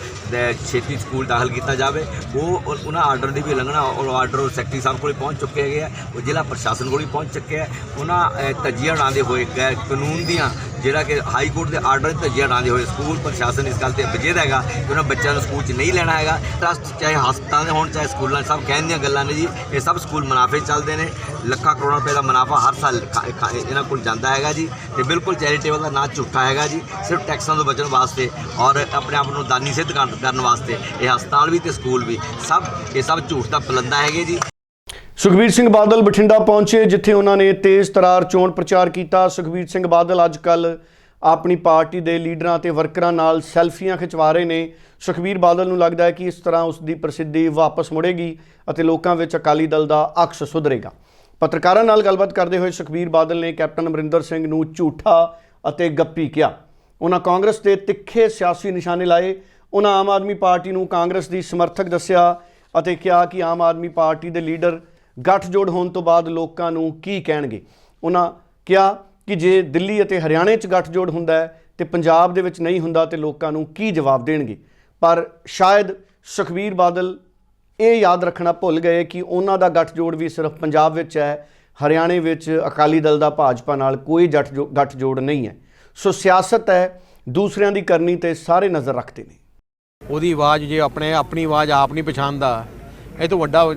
ਛੇਤੀ ਸਕੂਲ ਦਾਖਲ ਕੀਤਾ ਜਾਵੇ। ਉਹ ਉਹਨਾਂ ਆਰਡਰ ਦੀ ਵੀ ਉਲੰਘਣਾ ਔਰ ਆਰਡਰ ਸੈਕਟਰੀ ਸਾਹਿਬ ਕੋਲ ਪਹੁੰਚ ਚੁੱਕੇ ਹੈਗੇ ਆ। ਉਹ ਜ਼ਿਲ੍ਹਾ ਪ੍ਰਸ਼ਾਸਨ ਕੋਲ ਵੀ ਪਹੁੰਚ ਚੁੱਕੇ ਆ। ਉਹਨਾਂ ਅ, ਧੱਜੀਆਂ ਉਡਾਉਂਦੇ ਹੋਏ ਗੈਰ ਕਾਨੂੰਨ ਦੀਆਂ ਜਿਹੜਾ ਕਿ ਹਾਈ ਕੋਰਟ ਦੇ ਆਰਡਰ ਦੀ ਧੱਜੀਆਂ ਉਡਾਉਂਦੇ ਹੋਏ। ਸਕੂਲ ਪ੍ਰਸ਼ਾਸਨ ਇਸ ਗੱਲ ਤੇ ਵਜੇਦ ਹੈਗਾ ਕਿ ਉਹਨਾਂ ਬੱਚਿਆਂ ਨੂੰ ਸਕੂਲ 'ਚ ਨਹੀਂ ਲੈਣਾ ਹੈਗਾ। ਟਰਸਟ ਚਾਹੇ ਹਸਪਤਾਲ ਦੇ ਹੋਣ ਚਾਹੇ ਸਕੂਲਾਂ 'ਚ, ਸਭ ਕਹਿਣ ਦੀਆਂ ਗੱਲਾਂ ਨੇ ਜੀ, ਇਹ ਸਭ ਸਕੂਲ ਮੁਨਾਫੇ ਚੱਲਦੇ ਨੇ। ਲੱਖਾਂ ਕਰੋੜਾਂ ਰੁਪਏ ਦਾ ਮੁਨਾਫਾ ਹਰ ਸਾਲ ਖਾ- ਇਹਨਾਂ ਕੋਲ ਜਾਂਦਾ ਹੈਗਾ ਜੀ। ਤੇ ਬਿਲਕੁਲ ਚੈਰੀਟੇਬਲ ਦਾ ਨਾਂ ਝੂਠਾ ਹੈਗਾ ਜੀ, ਸਿਰਫ ਟੈਕਸਾਂ ਤੋਂ ਬਚਣ ਵਾਸਤੇ ਔਰ ਆਪਣੇ ਆਪ ਨੂੰ ਦਾਨੀ ਸਿੱਧ ਕਰਨ ਕਰਨ ਵਾਸਤੇ ਇਹ ਹਸਪਤਾਲ ਵੀ ਤੇ ਸਕੂਲ ਵੀ। ਸਭ, ਇਹ ਸਭ ਝੂਠ ਦਾ ਪਲੰਦਾ ਹੈਗੇ ਜੀ। ਸੁਖਬੀਰ ਸਿੰਘ ਬਾਦਲ ਬਠਿੰਡਾ ਪਹੁੰਚੇ, ਜਿੱਥੇ ਉਹਨਾਂ ਨੇ ਤੇਜ਼ ਤਰਾਰ ਚੋਣ ਪ੍ਰਚਾਰ ਕੀਤਾ। ਸੁਖਬੀਰ ਸਿੰਘ ਬਾਦਲ ਅੱਜ ਕੱਲ ਆਪਣੀ ਪਾਰਟੀ ਦੇ ਲੀਡਰਾਂ ਤੇ ਵਰਕਰਾਂ ਨਾਲ ਸੈਲਫੀਆਂ ਖਿਚਵਾ ਰਹੇ ਨੇ। ਸੁਖਬੀਰ ਬਾਦਲ ਨੂੰ ਲੱਗਦਾ ਹੈ ਕਿ ਇਸ ਤਰ੍ਹਾਂ ਉਸ ਦੀ ਪ੍ਰਸਿੱਧੀ ਵਾਪਸ ਮੁੜੇਗੀ ਅਤੇ ਲੋਕਾਂ ਵਿੱਚ ਅਕਾਲੀ ਦਲ ਦਾ ਅਕਸ ਸੁਧਰੇਗਾ। ਪੱਤਰਕਾਰਾਂ ਨਾਲ ਗੱਲਬਾਤ ਕਰਦੇ ਹੋਏ ਸੁਖਬੀਰ ਬਾਦਲ ਨੇ ਕੈਪਟਨ ਅਮਰਿੰਦਰ ਸਿੰਘ ਨੂੰ ਝੂਠਾ ਅਤੇ ਗੱਪੀ ਕਿਹਾ। ਉਹਨਾਂ ਕਾਂਗਰਸ ਦੇ ਤਿੱਖੇ ਸਿਆਸੀ ਨਿਸ਼ਾਨੇ ਲਾਏ। ਉਹਨਾਂ ਆਮ ਆਦਮੀ ਪਾਰਟੀ ਨੂੰ ਕਾਂਗਰਸ ਦੀ ਸਮਰਥਕ ਦੱਸਿਆ ਅਤੇ ਕਿਹਾ ਕਿ ਆਮ ਆਦਮੀ ਪਾਰਟੀ ਦੇ ਲੀਡਰ ਗੱਠਜੋੜ ਹੋਣ ਤੋਂ ਬਾਅਦ ਲੋਕਾਂ ਨੂੰ ਕੀ ਕਹਿਣਗੇ। ਉਹਨਾਂ ਕਿਹਾ ਕਿ ਜੇ ਦਿੱਲੀ ਅਤੇ ਹਰਿਆਣੇ 'ਚ ਗੱਠਜੋੜ ਹੁੰਦਾ ਹੈ ਤੇ ਪੰਜਾਬ ਦੇ ਵਿੱਚ ਨਹੀਂ ਹੁੰਦਾ ਤੇ ਲੋਕਾਂ ਨੂੰ ਕੀ ਜਵਾਬ ਦੇਣਗੇ। ਪਰ ਸ਼ਾਇਦ ਸੁਖਬੀਰ ਬਾਦਲ ਇਹ ਯਾਦ ਰੱਖਣਾ ਭੁੱਲ ਗਏ ਕਿ ਉਹਨਾਂ ਦਾ ਗੱਠਜੋੜ ਵੀ ਸਿਰਫ ਪੰਜਾਬ ਵਿੱਚ ਹੈ, ਹਰਿਆਣੇ ਵਿੱਚ ਅਕਾਲੀ ਦਲ ਦਾ ਭਾਜਪਾ ਨਾਲ ਕੋਈ ਜੱਟ ਜੋ- ਗੱਠਜੋੜ ਨਹੀਂ ਹੈ। ਸੋ ਸਿਆਸਤ ਹੈ, ਦੂਸਰਿਆਂ ਦੀ ਕਰਨੀ ਤੇ ਸਾਰੇ ਨਜ਼ਰ ਰੱਖਦੇ ਨੇ। ਉਹਦੀ ਆਵਾਜ਼ ਜੇ ਆਪਣੇ, ਆਪਣੀ ਆਵਾਜ਼ ਆਪ ਨਹੀਂ ਪਛਾਣਦਾ, ਇਹ ਤੋਂ ਵੱਡਾ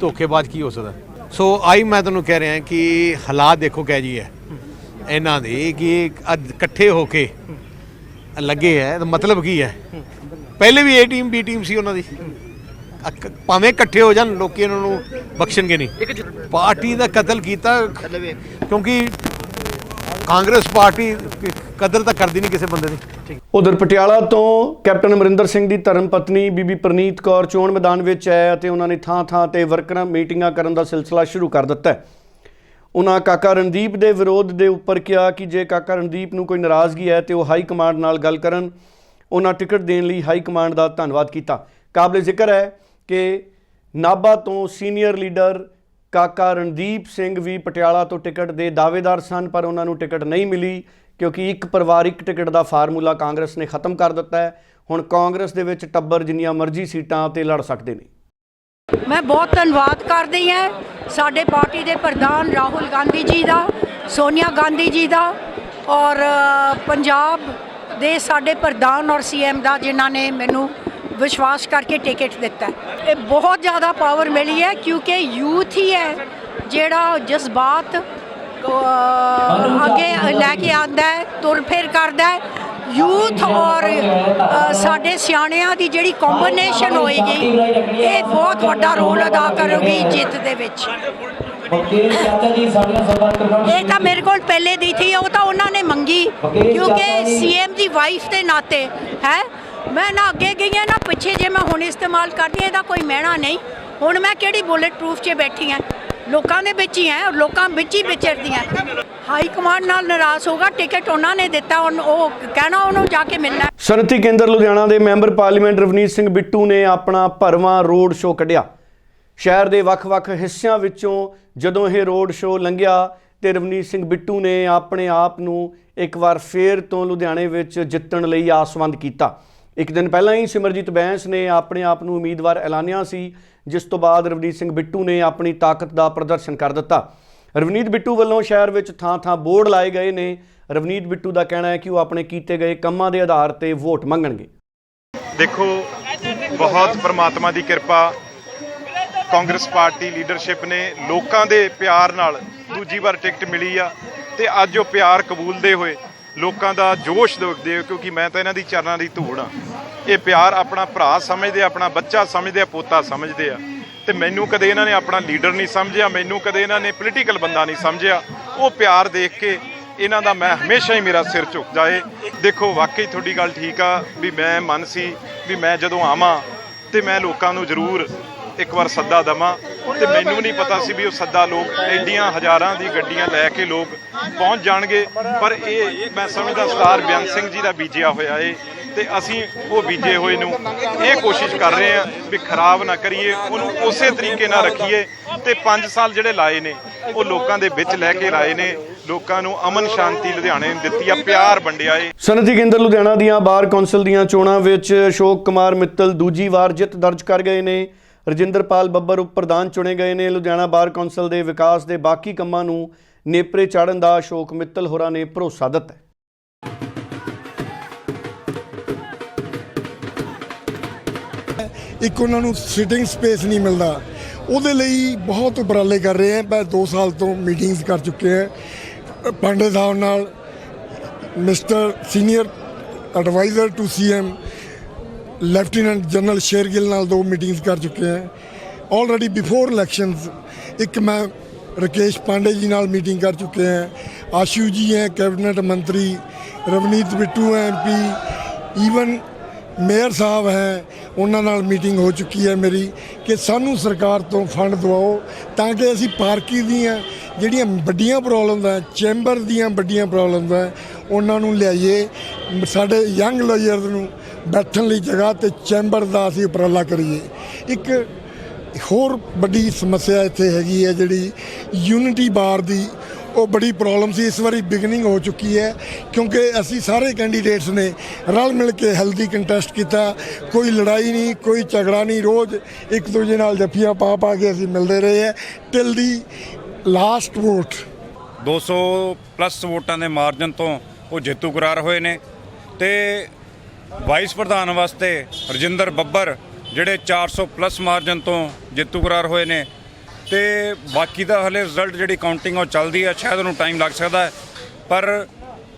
ਧੋਖੇਬਾਜ਼ ਕੀ ਹੋ ਸਕਦਾ? ਸੋ ਆਈ ਮੈਂ ਤੁਹਾਨੂੰ ਕਹਿ ਰਿਹਾ ਕਿ ਹਾਲਾਤ ਦੇਖੋ ਕਹਿ ਜੀ ਹੈ। ਇਹਨਾਂ ਦੇ ਕਿ ਅੱਜ ਇਕੱਠੇ ਹੋ ਕੇ ਲੱਗੇ ਹੈ, ਤਾਂ ਮਤਲਬ ਕੀ ਹੈ? ਪਹਿਲੇ ਵੀ ਏ ਟੀਮ ਬੀ ਟੀਮ ਸੀ ਉਹਨਾਂ ਦੀ। ਅਕ- ਭਾਵੇਂ ਇਕੱਠੇ ਹੋ ਜਾਣ ਲੋਕੀ ਇਹਨਾਂ ਨੂੰ ਬਖਸ਼ਣਗੇ ਨਹੀਂ। ਪਾਰਟੀ ਦਾ ਕਤਲ ਕੀਤਾ ਕਿਉਂਕਿ ਕਾਂਗਰਸ ਪਾਰਟੀ ਕਦਰ ਤਾਂ ਕਰਦੀ ਨਹੀਂ ਕਿਸੇ ਬੰਦੇ ਦੀ। ਉਧਰ ਪਟਿਆਲਾ ਤੋਂ ਕੈਪਟਨ ਅਮਰਿੰਦਰ ਸਿੰਘ ਦੀ ਧਰਮ ਪਤਨੀ ਬੀਬੀ ਪ੍ਰਨੀਤ ਕੌਰ ਚੋਣ ਮੈਦਾਨ ਵਿੱਚ ਹੈ ਅਤੇ ਉਹਨਾਂ ਨੇ ਥਾਂ-ਥਾਂ ਤੇ ਵਰਕਰਾਂ ਮੀਟਿੰਗਾਂ ਕਰਨ ਦਾ ਸਿਲਸਿਲਾ ਸ਼ੁਰੂ ਕਰ ਦਿੱਤਾ ਹੈ। ਉਹਨਾਂ ਕਾਕਾ ਰਣਦੀਪ ਦੇ ਵਿਰੋਧ ਦੇ ਉੱਪਰ ਕਿਹਾ ਕਿ ਜੇ ਕਾਕਾ ਰਣਦੀਪ ਨੂੰ ਕੋਈ ਨਾਰਾਜ਼ਗੀ ਹੈ ਤੇ ਉਹ ਹਾਈ ਕਮਾਂਡ ਨਾਲ ਗੱਲ ਕਰਨ ਉਹਨਾਂ ਟਿਕਟ ਦੇਣ ਲਈ ਹਾਈ ਕਮਾਂਡ ਦਾ ਧੰਨਵਾਦ ਕੀਤਾ। ਕਾਬਲੇ ਜ਼ਿਕਰ ਹੈ ਕਿ ਨਾਭਾ ਤੋਂ ਸੀਨੀਅਰ ਲੀਡਰ ਕਾਕਾ ਰਣਦੀਪ ਸਿੰਘ ਵੀ ਪਟਿਆਲਾ ਤੋਂ ਟਿਕਟ ਦੇ ਦਾਅਵੇਦਾਰ ਸਨ, ਪਰ ਉਹਨਾਂ ਨੂੰ ਟਿਕਟ ਨਹੀਂ ਮਿਲੀ, ਕਿਉਂਕਿ ਇੱਕ ਪਰਿਵਾਰ ਟਿਕਟ ਦਾ ਫਾਰਮੂਲਾ ਕਾਂਗਰਸ ਨੇ ਖਤਮ ਕਰ ਦਿੱਤਾ ਹੈ। ਹੁਣ ਕਾਂਗਰਸ ਦੇ ਵਿੱਚ ਟੱਬਰ ਜਿੰਨੀਆਂ ਮਰਜ਼ੀ ਸੀਟਾਂ ਤੇ ਲੜ ਸਕਦੇ ਨੇ। ਮੈਂ ਬਹੁਤ ਧੰਨਵਾਦ ਕਰਦੀ ਹਾਂ ਸਾਡੇ ਪਾਰਟੀ ਦੇ ਪ੍ਰਧਾਨ ਰਾਹੁਲ ਗਾਂਧੀ ਜੀ ਦਾ, ਸੋਨੀਆ ਗਾਂਧੀ ਜੀ ਦਾ ਔਰ ਪੰਜਾਬ ਦੇ ਸਾਡੇ ਪ੍ਰਧਾਨ ਔਰ ਸੀਐਮ ਦਾ ਜਿਨ੍ਹਾਂ ਨੇ ਮੈਨੂੰ ਵਿਸ਼ਵਾਸ ਕਰਕੇ ਟਿਕਟ ਦਿੱਤਾ ਇਹ ਬਹੁਤ ਜ਼ਿਆਦਾ ਪਾਵਰ ਮਿਲੀ ਹੈ ਕਿਉਂਕਿ ਯੂਥ ਹੀ ਹੈ ਜਿਹੜਾ ਜਜ਼ਬਾਤ ਅੱਗੇ ਲੈ ਕੇ ਆਂਦਾ ਹੈ, ਤੁਰ ਫਿਰ ਕਰਦਾ ਹੈ। ਯੂਥ ਔਰ ਸਾਡੇ ਸਿਆਣਿਆਂ ਦੀ ਜਿਹੜੀ ਕੰਬੀਨੇਸ਼ਨ ਹੋਏਗੀ, ਇਹ ਬਹੁਤ ਵੱਡਾ ਰੋਲ ਅਦਾ ਕਰੇਗੀ ਜਿੱਤ ਦੇ ਵਿੱਚ। ਇਹ ਤਾਂ ਮੇਰੇ ਕੋਲ ਪਹਿਲੇ ਦੀ ਥੀ ਉਹ ਤਾਂ ਉਹਨਾਂ ਨੇ ਮੰਗੀ। ਕਿਉਂਕਿ ਸੀਐਮ ਦੀ ਵਾਈਫ ਦੇ ਨਾਤੇ ਹੈ? ਮੈਂ ਨਾ ਅੱਗੇ ਗਈ ਹਾਂ ਨਾ ਪਿੱਛੇ ਜੇ ਮੈਂ ਹੁਣ ਇਸਤੇਮਾਲ ਕਰਦੀ ਇਹਦਾ ਕੋਈ ਮਹਿਣਾ ਨਹੀਂ। ਹੁਣ ਮੈਂ ਕਿਹੜੀ ਬੁਲੇਟ ਪ੍ਰੂਫ 'ਚ ਬੈਠੀ ਹਾਂ ਲੋਕਾਂ ਦੇ ਵਿੱਚ ਹੀ ਹੈ ਔਰ ਲੋਕਾਂ ਵਿੱਚ ਹੀ ਵਿਚਰਦੀ ਹਾਂ ਹਾਈ ਕਮਾਂਡ ਨਾਲ ਨਾਰਾਜ਼ ਹੋਗਾ ਟਿਕਟ ਉਹਨਾਂ ਨੇ ਦਿੱਤਾ ਉਹ ਕਹਿਣਾ ਉਹਨੂੰ ਜਾ ਕੇ ਮਿਲਣਾ। ਸਨਅਤੀ ਕੇਂਦਰ ਲੁਧਿਆਣਾ ਦੇ ਮੈਂਬਰ ਪਾਰਲੀਮੈਂਟ ਰਵਨੀਤ ਸਿੰਘ ਬਿੱਟੂ ਨੇ ਆਪਣਾ ਭਰਵਾਂ ਰੋਡ ਸ਼ੋਅ ਕੱਢਿਆ। ਸ਼ਹਿਰ ਦੇ ਵੱਖ-ਵੱਖ ਹਿੱਸਿਆਂ ਵਿੱਚੋਂ ਜਦੋਂ ਇਹ ਰੋਡ ਸ਼ੋਅ ਲੰਘਿਆ ਤੇ ਰਵਨੀਤ ਸਿੰਘ ਬਿੱਟੂ ਨੇ ਆਪਣੇ ਆਪ ਨੂੰ ਇੱਕ ਵਾਰ ਫੇਰ ਤੋਂ ਲੁਧਿਆਣੇ ਵਿੱਚ ਜਿੱਤਣ ਲਈ ਆਸਵੰਦ ਕੀਤਾ। ਇੱਕ ਦਿਨ ਪਹਿਲਾਂ ਹੀ ਸਿਮਰਜੀਤ ਬੈਂਸ ਨੇ ਆਪਣੇ ਆਪ ਨੂੰ ਉਮੀਦਵਾਰ ਐਲਾਨਿਆ ਸੀ, ਜਿਸ ਤੋਂ ਬਾਅਦ ਰਵਨੀਤ ਸਿੰਘ ਬਿੱਟੂ ਨੇ ਆਪਣੀ ਤਾਕਤ ਦਾ ਪ੍ਰਦਰਸ਼ਨ ਕਰ ਦਿੱਤਾ। ਰਵਨੀਤ ਬਿੱਟੂ ਵੱਲੋਂ ਸ਼ਹਿਰ ਵਿੱਚ ਥਾਂ-ਥਾਂ ਬੋਰਡ ਲਾਏ ਗਏ ਨੇ। ਰਵਨੀਤ ਬਿੱਟੂ ਦਾ ਕਹਿਣਾ ਹੈ ਕਿ ਉਹ ਆਪਣੇ ਕੀਤੇ ਗਏ ਕੰਮਾਂ ਦੇ ਆਧਾਰ ਤੇ ਵੋਟ ਮੰਗਣਗੇ। ਦੇਖੋ, ਬਹੁਤ ਪਰਮਾਤਮਾ ਦੀ ਕਿਰਪਾ ਕਾਂਗਰਸ ਪਾਰਟੀ ਲੀਡਰਸ਼ਿਪ ਨੇ ਲੋਕਾਂ ਦੇ ਪਿਆਰ ਨਾਲ ਦੂਜੀ ਵਾਰ ਟਿਕਟ ਮਿਲੀ ਆ ਤੇ ਅੱਜ ਉਹ ਪਿਆਰ ਕਬੂਲਦੇ ਹੋਏ ਲੋਕਾਂ ਦਾ ਜੋਸ਼ ਦੇਖਦੇ ਹੋ ਕਿਉਂਕਿ ਮੈਂ ਤਾਂ ਇਹਨਾਂ ਦੀ ਚਰਨਾਂ ਦੀ ਧੂੜ ਆ। ਇਹ ਪਿਆਰ ਆਪਣਾ ਭਰਾ ਸਮਝਦੇ ਆ, ਆਪਣਾ ਬੱਚਾ ਸਮਝਦੇ ਆ, ਪੋਤਾ ਸਮਝਦੇ ਆ। ਤੇ ਮੈਨੂੰ ਕਦੇ ਇਹਨਾਂ ਨੇ ਆਪਣਾ ਲੀਡਰ ਨਹੀਂ ਸਮਝਿਆ, ਮੈਨੂੰ ਕਦੇ ਇਹਨਾਂ ਨੇ ਪੋਲੀਟੀਕਲ ਬੰਦਾ ਨਹੀਂ ਸਮਝਿਆ। ਉਹ ਪਿਆਰ ਦੇਖ ਕੇ ਇਹਨਾਂ ਦਾ ਮੈਂ ਹਮੇਸ਼ਾ ਹੀ ਮੇਰਾ ਸਿਰ ਝੁਕ ਜਾਏ ਦੇਖੋ, ਵਾਕਈ ਤੁਹਾਡੀ ਗੱਲ ਠੀਕ ਆ ਵੀ ਮੈਂ ਮਨ ਸੀ ਵੀ ਮੈਂ ਜਦੋਂ ਆਵਾਂ ਤੇ ਮੈਂ ਲੋਕਾਂ ਨੂੰ ਜ਼ਰੂਰ ਇੱਕ ਵਾਰ ਸੱਦਾ ਦਵਾਂ ਤੇ ਮੈਨੂੰ ਨਹੀਂ ਪਤਾ ਸੀ ਵੀ ਉਹ ਸੱਦਾ ਲੋਕ ਐਡੀਆਂ ਹਜ਼ਾਰਾਂ ਦੀ ਗੱਡੀਆਂ ਲੈ ਕੇ ਲੋਕ ਪਹੁੰਚ ਜਾਣਗੇ। ਪਰ ਇਹ ਮੈਂ ਸਮਝਦਾ ਸਰਦਾਰ ਬਿਆਨ ਸਿੰਘ ਜੀ ਦਾ ਬੀਜਿਆ ਹੋਇਆ ਏ ਤੇ ਅਸੀਂ ਉਹ ਬੀਜੇ ਹੋਏ ਨੂੰ ਇਹ ਕੋਸ਼ਿਸ਼ ਕਰ ਰਹੇ ਹਾਂ ਵੀ ਖਰਾਬ ਨਾ ਕਰੀਏ, ਉਹਨੂੰ ਉਸੇ ਤਰੀਕੇ ਨਾਲ ਰੱਖੀਏ ਤੇ 5 ਸਾਲ ਜਿਹੜੇ ਲਾਏ ਨੇ, ਉਹ ਲੋਕਾਂ ਦੇ ਵਿੱਚ ਲੈ ਕੇ ਲਾਏ ਨੇ, ਲੋਕਾਂ ਨੂੰ ਅਮਨ ਸ਼ਾਂਤੀ ਲੁਧਿਆਣੇ ਨੇ ਦਿੱਤੀ ਆ, ਪਿਆਰ ਵੰਡਿਆ ਏ। ਸਨਅਤੀ ਕੇਂਦਰ ਲੁਧਿਆਣਾ ਦੀਆਂ ਬਾਰ ਕੌਂਸਲ ਦੀਆਂ ਚੋਣਾਂ ਵਿੱਚ ਅਸ਼ੋਕ ਕੁਮਾਰ ਮਿੱਤਲ ਦੂਜੀ ਵਾਰ ਜਿੱਤ ਦਰਜ ਕਰ ਗਏ ਨੇ। ਰਜਿੰਦਰਪਾਲ ਬੱਬਰ ਉਪ ਪ੍ਰਧਾਨ ਚੁਣੇ ਗਏ ਨੇ। ਲੁਧਿਆਣਾ ਬਾਰ ਕੌਂਸਲ ਦੇ ਵਿਕਾਸ ਦੇ ਬਾਕੀ ਕੰਮਾਂ ਨੂੰ ਨੇਪਰੇ ਚਾੜਨ ਦਾ ਅਸ਼ੋਕ ਮਿੱਤਲ ਹੋਰਾਂ ਨੇ ਭਰੋਸਾ ਦਿੱਤਾ ਇੱਕ ਉਹਨਾਂ ਨੂੰ ਸਿਟਿੰਗ ਸਪੇਸ ਨਹੀਂ ਮਿਲਦਾ। ਉਹਦੇ ਲਈ ਬਹੁਤ ਉਪਰਾਲੇ ਕਰ ਰਹੇ ਹਾਂ। ਮੈਂ 2 ਸਾਲ ਤੋਂ ਮੀਟਿੰਗਸ ਕਰ ਚੁੱਕੇ ਹਾਂ। ਪਾਂਡੇ ਸਾਹਿਬ ਨਾਲ mister senior adviser to CM lieutenant general Shergill ਨਾਲ ਦੋ ਮੀਟਿੰਗਸ ਕਰ ਚੁੱਕੇ ਹਾਂ। ਆਲਰੇਡੀ ਬਿਫੋਰ ਇਲੈਕਸ਼ਨਸ ਇੱਕ ਮੈਂ ਰਕੇਸ਼ ਪਾਂਡੇ ਜੀ ਨਾਲ ਮੀਟਿੰਗ ਕਰ ਚੁੱਕੇ ਹਾਂ। ਆਸ਼ੂ ਜੀ ਹੈ ਕੈਬਨਿਟ ਮੰਤਰੀ ਰਵਨੀਤ ਬਿੱਟੂ ਹੈ ਐਮਪੀ ਈਵਨ ਮੇਅਰ ਸਾਹਿਬ ਹੈ, ਉਹਨਾਂ ਨਾਲ ਮੀਟਿੰਗ ਹੋ ਚੁੱਕੀ ਹੈ ਮੇਰੀ ਕਿ ਸਾਨੂੰ ਸਰਕਾਰ ਤੋਂ ਫੰਡ ਦਿਵਾਓ ਤਾਂ ਕਿ ਅਸੀਂ ਪਾਰਕੀ ਦੀਆਂ ਜਿਹੜੀਆਂ ਵੱਡੀਆਂ ਪ੍ਰੋਬਲਮਸ ਹੈ ਚੈਂਬਰ ਦੀਆਂ ਵੱਡੀਆਂ ਪ੍ਰੋਬਲਮਸ ਹੈ, ਉਹਨਾਂ ਨੂੰ ਲਿਆਈਏ। ਸਾਡੇ ਯੰਗ ਲਾਇਰਸ ਨੂੰ ਬੈਠਣ ਲਈ ਜਗ੍ਹਾ ਤੇ ਚੈਂਬਰ ਦਾ ਅਸੀਂ ਉਪਰਾਲਾ ਕਰੀਏ। ਇੱਕ ਹੋਰ ਵੱਡੀ ਸਮੱਸਿਆ ਇੱਥੇ ਹੈਗੀ ਹੈ ਜਿਹੜੀ ਯੂਨਿਟੀ ਬਾਰ ਦੀ ਉਹ ਬੜੀ ਪ੍ਰੋਬਲਮ ਸੀ। ਇਸ ਵਾਰੀ ਬਿਗਨਿੰਗ ਹੋ ਚੁੱਕੀ ਹੈ ਕਿਉਂਕਿ ਅਸੀਂ ਸਾਰੇ ਕੈਂਡੀਡੇਟਸ ਨੇ ਰਲ ਮਿਲ ਕੇ ਹੈਲਦੀ ਕੰਟੈਸਟ ਕੀਤਾ। ਕੋਈ ਲੜਾਈ ਨਹੀਂ, ਕੋਈ ਝਗੜਾ ਨਹੀਂ। ਰੋਜ਼ ਇੱਕ ਦੂਜੇ ਨਾਲ ਜੱਫੀਆਂ ਪਾ ਪਾ ਕੇ ਅਸੀਂ ਮਿਲਦੇ ਰਹੇ ਹੈ। Till the last vote 200 plus ਵੋਟਾਂ ਦੇ ਮਾਰਜਨ ਤੋਂ ਉਹ ਜੇਤੂ ਕਰਾਰ ਹੋਏ ਨੇ ਤੇ ਵਾਈਸ ਪ੍ਰਧਾਨ ਵਾਸਤੇ ਰਜਿੰਦਰ ਬੱਬਰ, ਜਿਹੜੇ 400 ਪਲੱਸ ਮਾਰਜਨ ਤੋਂ ਜੇਤੂ ਕਰਾਰ ਹੋਏ ਨੇ ਤੇ ਬਾਕੀ ਦਾ ਹਲੇ ਰਿਜ਼ਲਟ ਜਿਹੜੀ ਕਾਊਂਟਿੰਗ ਉਹ ਚੱਲਦੀ ਹੈ ਸ਼ਾਇਦ ਉਹਨੂੰ ਟਾਈਮ ਲੱਗ ਸਕਦਾ ਹੈ। ਪਰ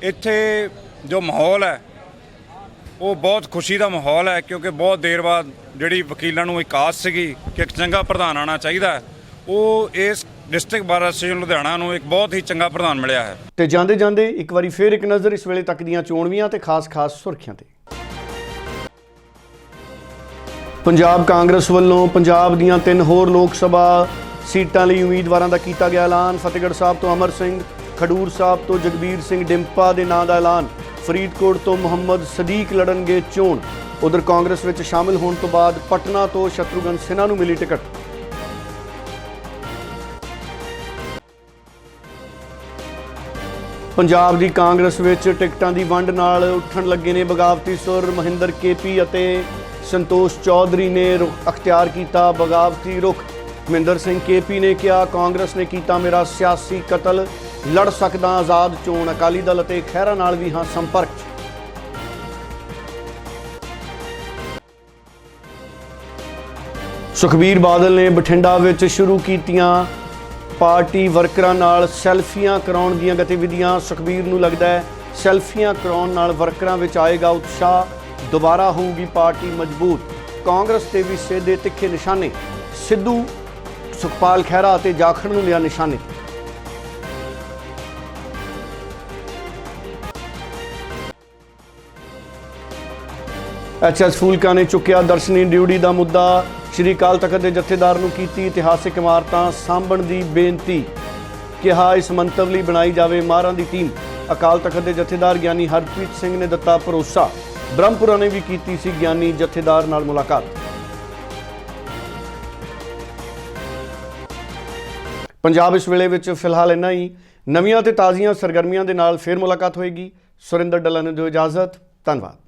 ਇੱਥੇ ਜੋ ਮਾਹੌਲ ਹੈ, ਉਹ ਬਹੁਤ ਖੁਸ਼ੀ ਦਾ ਮਾਹੌਲ ਹੈ, ਕਿਉਂਕਿ ਬਹੁਤ ਦੇਰ ਬਾਅਦ ਜਿਹੜੀ ਵਕੀਲਾਂ ਨੂੰ ਇੱਕ ਆਸ ਸੀਗੀ ਕਿ ਇੱਕ ਚੰਗਾ ਪ੍ਰਧਾਨ ਆਣਾ ਚਾਹੀਦਾ ਉਹ ਇਸ ਡਿਸਟ੍ਰਿਕਟ ਬਾਰ ਐਸੋਸੀਏਸ਼ਨ ਲੁਧਿਆਣਾ ਨੂੰ ਇੱਕ ਬਹੁਤ ਹੀ ਚੰਗਾ ਪ੍ਰਧਾਨ ਮਿਲਿਆ ਹੈ। ਤੇ ਜਾਂਦੇ ਜਾਂਦੇ ਇੱਕ ਵਾਰੀ ਫੇਰ ਇੱਕ ਨਜ਼ਰ ਇਸ ਵੇਲੇ ਤੱਕ ਦੀਆਂ ਚੋਣਵੀਆਂ ਤੇ ਖਾਸ-ਖਾਸ ਸੁਰਖੀਆਂ ਤੇ। ਪੰਜਾਬ ਕਾਂਗਰਸ ਵੱਲੋਂ ਪੰਜਾਬ ਦੀਆਂ ਤਿੰਨ ਹੋਰ ਲੋਕ ਸਭਾ ਸੀਟਾਂ ਲਈ ਉਮੀਦਵਾਰਾਂ ਦਾ ਕੀਤਾ ਗਿਆ ਐਲਾਨ। ਫਤਿਹਗੜ੍ਹ ਸਾਹਿਬ ਤੋਂ ਅਮਰ ਸਿੰਘ, ਖਡੂਰ ਸਾਹਿਬ ਤੋਂ ਜਗਬੀਰ ਸਿੰਘ ਡਿੰਪਾ ਦੇ ਨਾਂ ਦਾ ਐਲਾਨ। ਫਰੀਦਕੋਟ ਤੋਂ ਮੁਹੰਮਦ ਸਦੀਕ ਲੜਨਗੇ ਚੋਣ। ਉਧਰ ਕਾਂਗਰਸ ਵਿੱਚ ਸ਼ਾਮਿਲ ਹੋਣ ਤੋਂ ਬਾਅਦ ਪਟਨਾ ਤੋਂ ਸ਼ਤਰੂਗਨ ਸਿਨਹਾ ਨੂੰ ਮਿਲੀ ਟਿਕਟ। ਪੰਜਾਬ ਦੀ ਕਾਂਗਰਸ ਵਿੱਚ ਟਿਕਟਾਂ ਦੀ ਵੰਡ ਨਾਲ ਉੱਠਣ ਲੱਗੇ ਨੇ ਬਗਾਵਤੀ ਸੁਰ ਮਹਿੰਦਰ ਕੇਪੀ ਅਤੇ ਸੰਤੋਸ਼ ਚੌਧਰੀ ਨੇ ਰੁਖ ਅਖਤਿਆਰ ਕੀਤਾ ਬਗਾਵਤੀ ਰੁਖ। ਮਹਿੰਦਰ ਸਿੰਘ ਕੇਪੀ ਨੇ ਕਿਹਾ, ਕਾਂਗਰਸ ਨੇ ਕੀਤਾ ਮੇਰਾ ਸਿਆਸੀ ਕਤਲ। ਲੜ ਸਕਦਾ ਆਜ਼ਾਦ ਚੋਣ ਅਕਾਲੀ ਦਲ ਅਤੇ ਖਹਿਰਾ ਨਾਲ ਵੀ ਹਾਂ ਸੰਪਰਕ। ਸੁਖਬੀਰ ਬਾਦਲ ਨੇ ਬਠਿੰਡਾ ਵਿੱਚ ਸ਼ੁਰੂ ਕੀਤੀਆਂ ਪਾਰਟੀ ਵਰਕਰਾਂ ਨਾਲ ਸੈਲਫੀਆਂ ਕਰਾਉਣ ਦੀਆਂ ਗਤੀਵਿਧੀਆਂ। ਸੁਖਬੀਰ ਨੂੰ ਲੱਗਦਾ ਹੈ, ਸੈਲਫੀਆਂ ਕਰਾਉਣ ਨਾਲ ਵਰਕਰਾਂ ਵਿੱਚ ਆਏਗਾ ਉਤਸ਼ਾਹ। ਦੁਬਾਰਾ ਹੋਊਗੀ ਪਾਰਟੀ ਮਜ਼ਬੂਤ। ਕਾਂਗਰਸ ਤੇ ਵੀ ਸਿੱਧੇ ਤਿੱਖੇ ਨਿਸ਼ਾਨੇ। ਸਿੱਧੂ, ਸੁਖਪਾਲ ਖਹਿਰਾ ਅਤੇ ਜਾਖੜ ਨੂੰ ਲਿਆ ਨਿਸ਼ਾਨੇ। ਐਚਐਸ ਫੂਲਕਾ ਨੇ ਚੁੱਕਿਆ ਦਰਸ਼ਨੀ ਡਿਊਟੀ ਦਾ ਮੁੱਦਾ। ਸ਼੍ਰੀ ਅਕਾਲ ਤਖਤ ਦੇ ਜਥੇਦਾਰ ਨੂੰ ਕੀਤੀ ਇਤਿਹਾਸਿਕ ਇਮਾਰਤਾਂ ਸਾਂਭਣ ਦੀ ਬੇਨਤੀ। ਕਿਹਾ ਇਸ ਮੰਤਵ ਲਈ ਬਣਾਈ ਜਾਵੇ ਮਾਰਾਂ ਦੀ ਟੀਮ। ਅਕਾਲ ਤਖਤ ਦੇ ਜਥੇਦਾਰ ਗਿਆਨੀ ਹਰਪ੍ਰੀਤ ਸਿੰਘ ਨੇ ਦਿੱਤਾ ਭਰੋਸਾ। ਬ੍ਰਹਮਪੁਰਾ ਨੇ ਵੀ ਕੀਤੀ ਸੀ ਗਿਆਨੀ ਜਥੇਦਾਰ ਨਾਲ ਮੁਲਾਕਾਤ। ਪੰਜਾਬ ਇਸ ਵੇਲੇ ਵਿੱਚ ਫਿਲਹਾਲ ਇੰਨਾ ਹੀ। ਨਵੀਆਂ ਤੇ ਤਾਜ਼ੀਆਂ ਸਰਗਰਮੀਆਂ ਦੇ ਨਾਲ ਫੇਰ ਮੁਲਾਕਾਤ ਹੋਏਗੀ। ਸੁਰਿੰਦਰ ਡੱਲਾ ਨੇ ਦਿਓ ਇਜਾਜ਼ਤ। ਧੰਨਵਾਦ।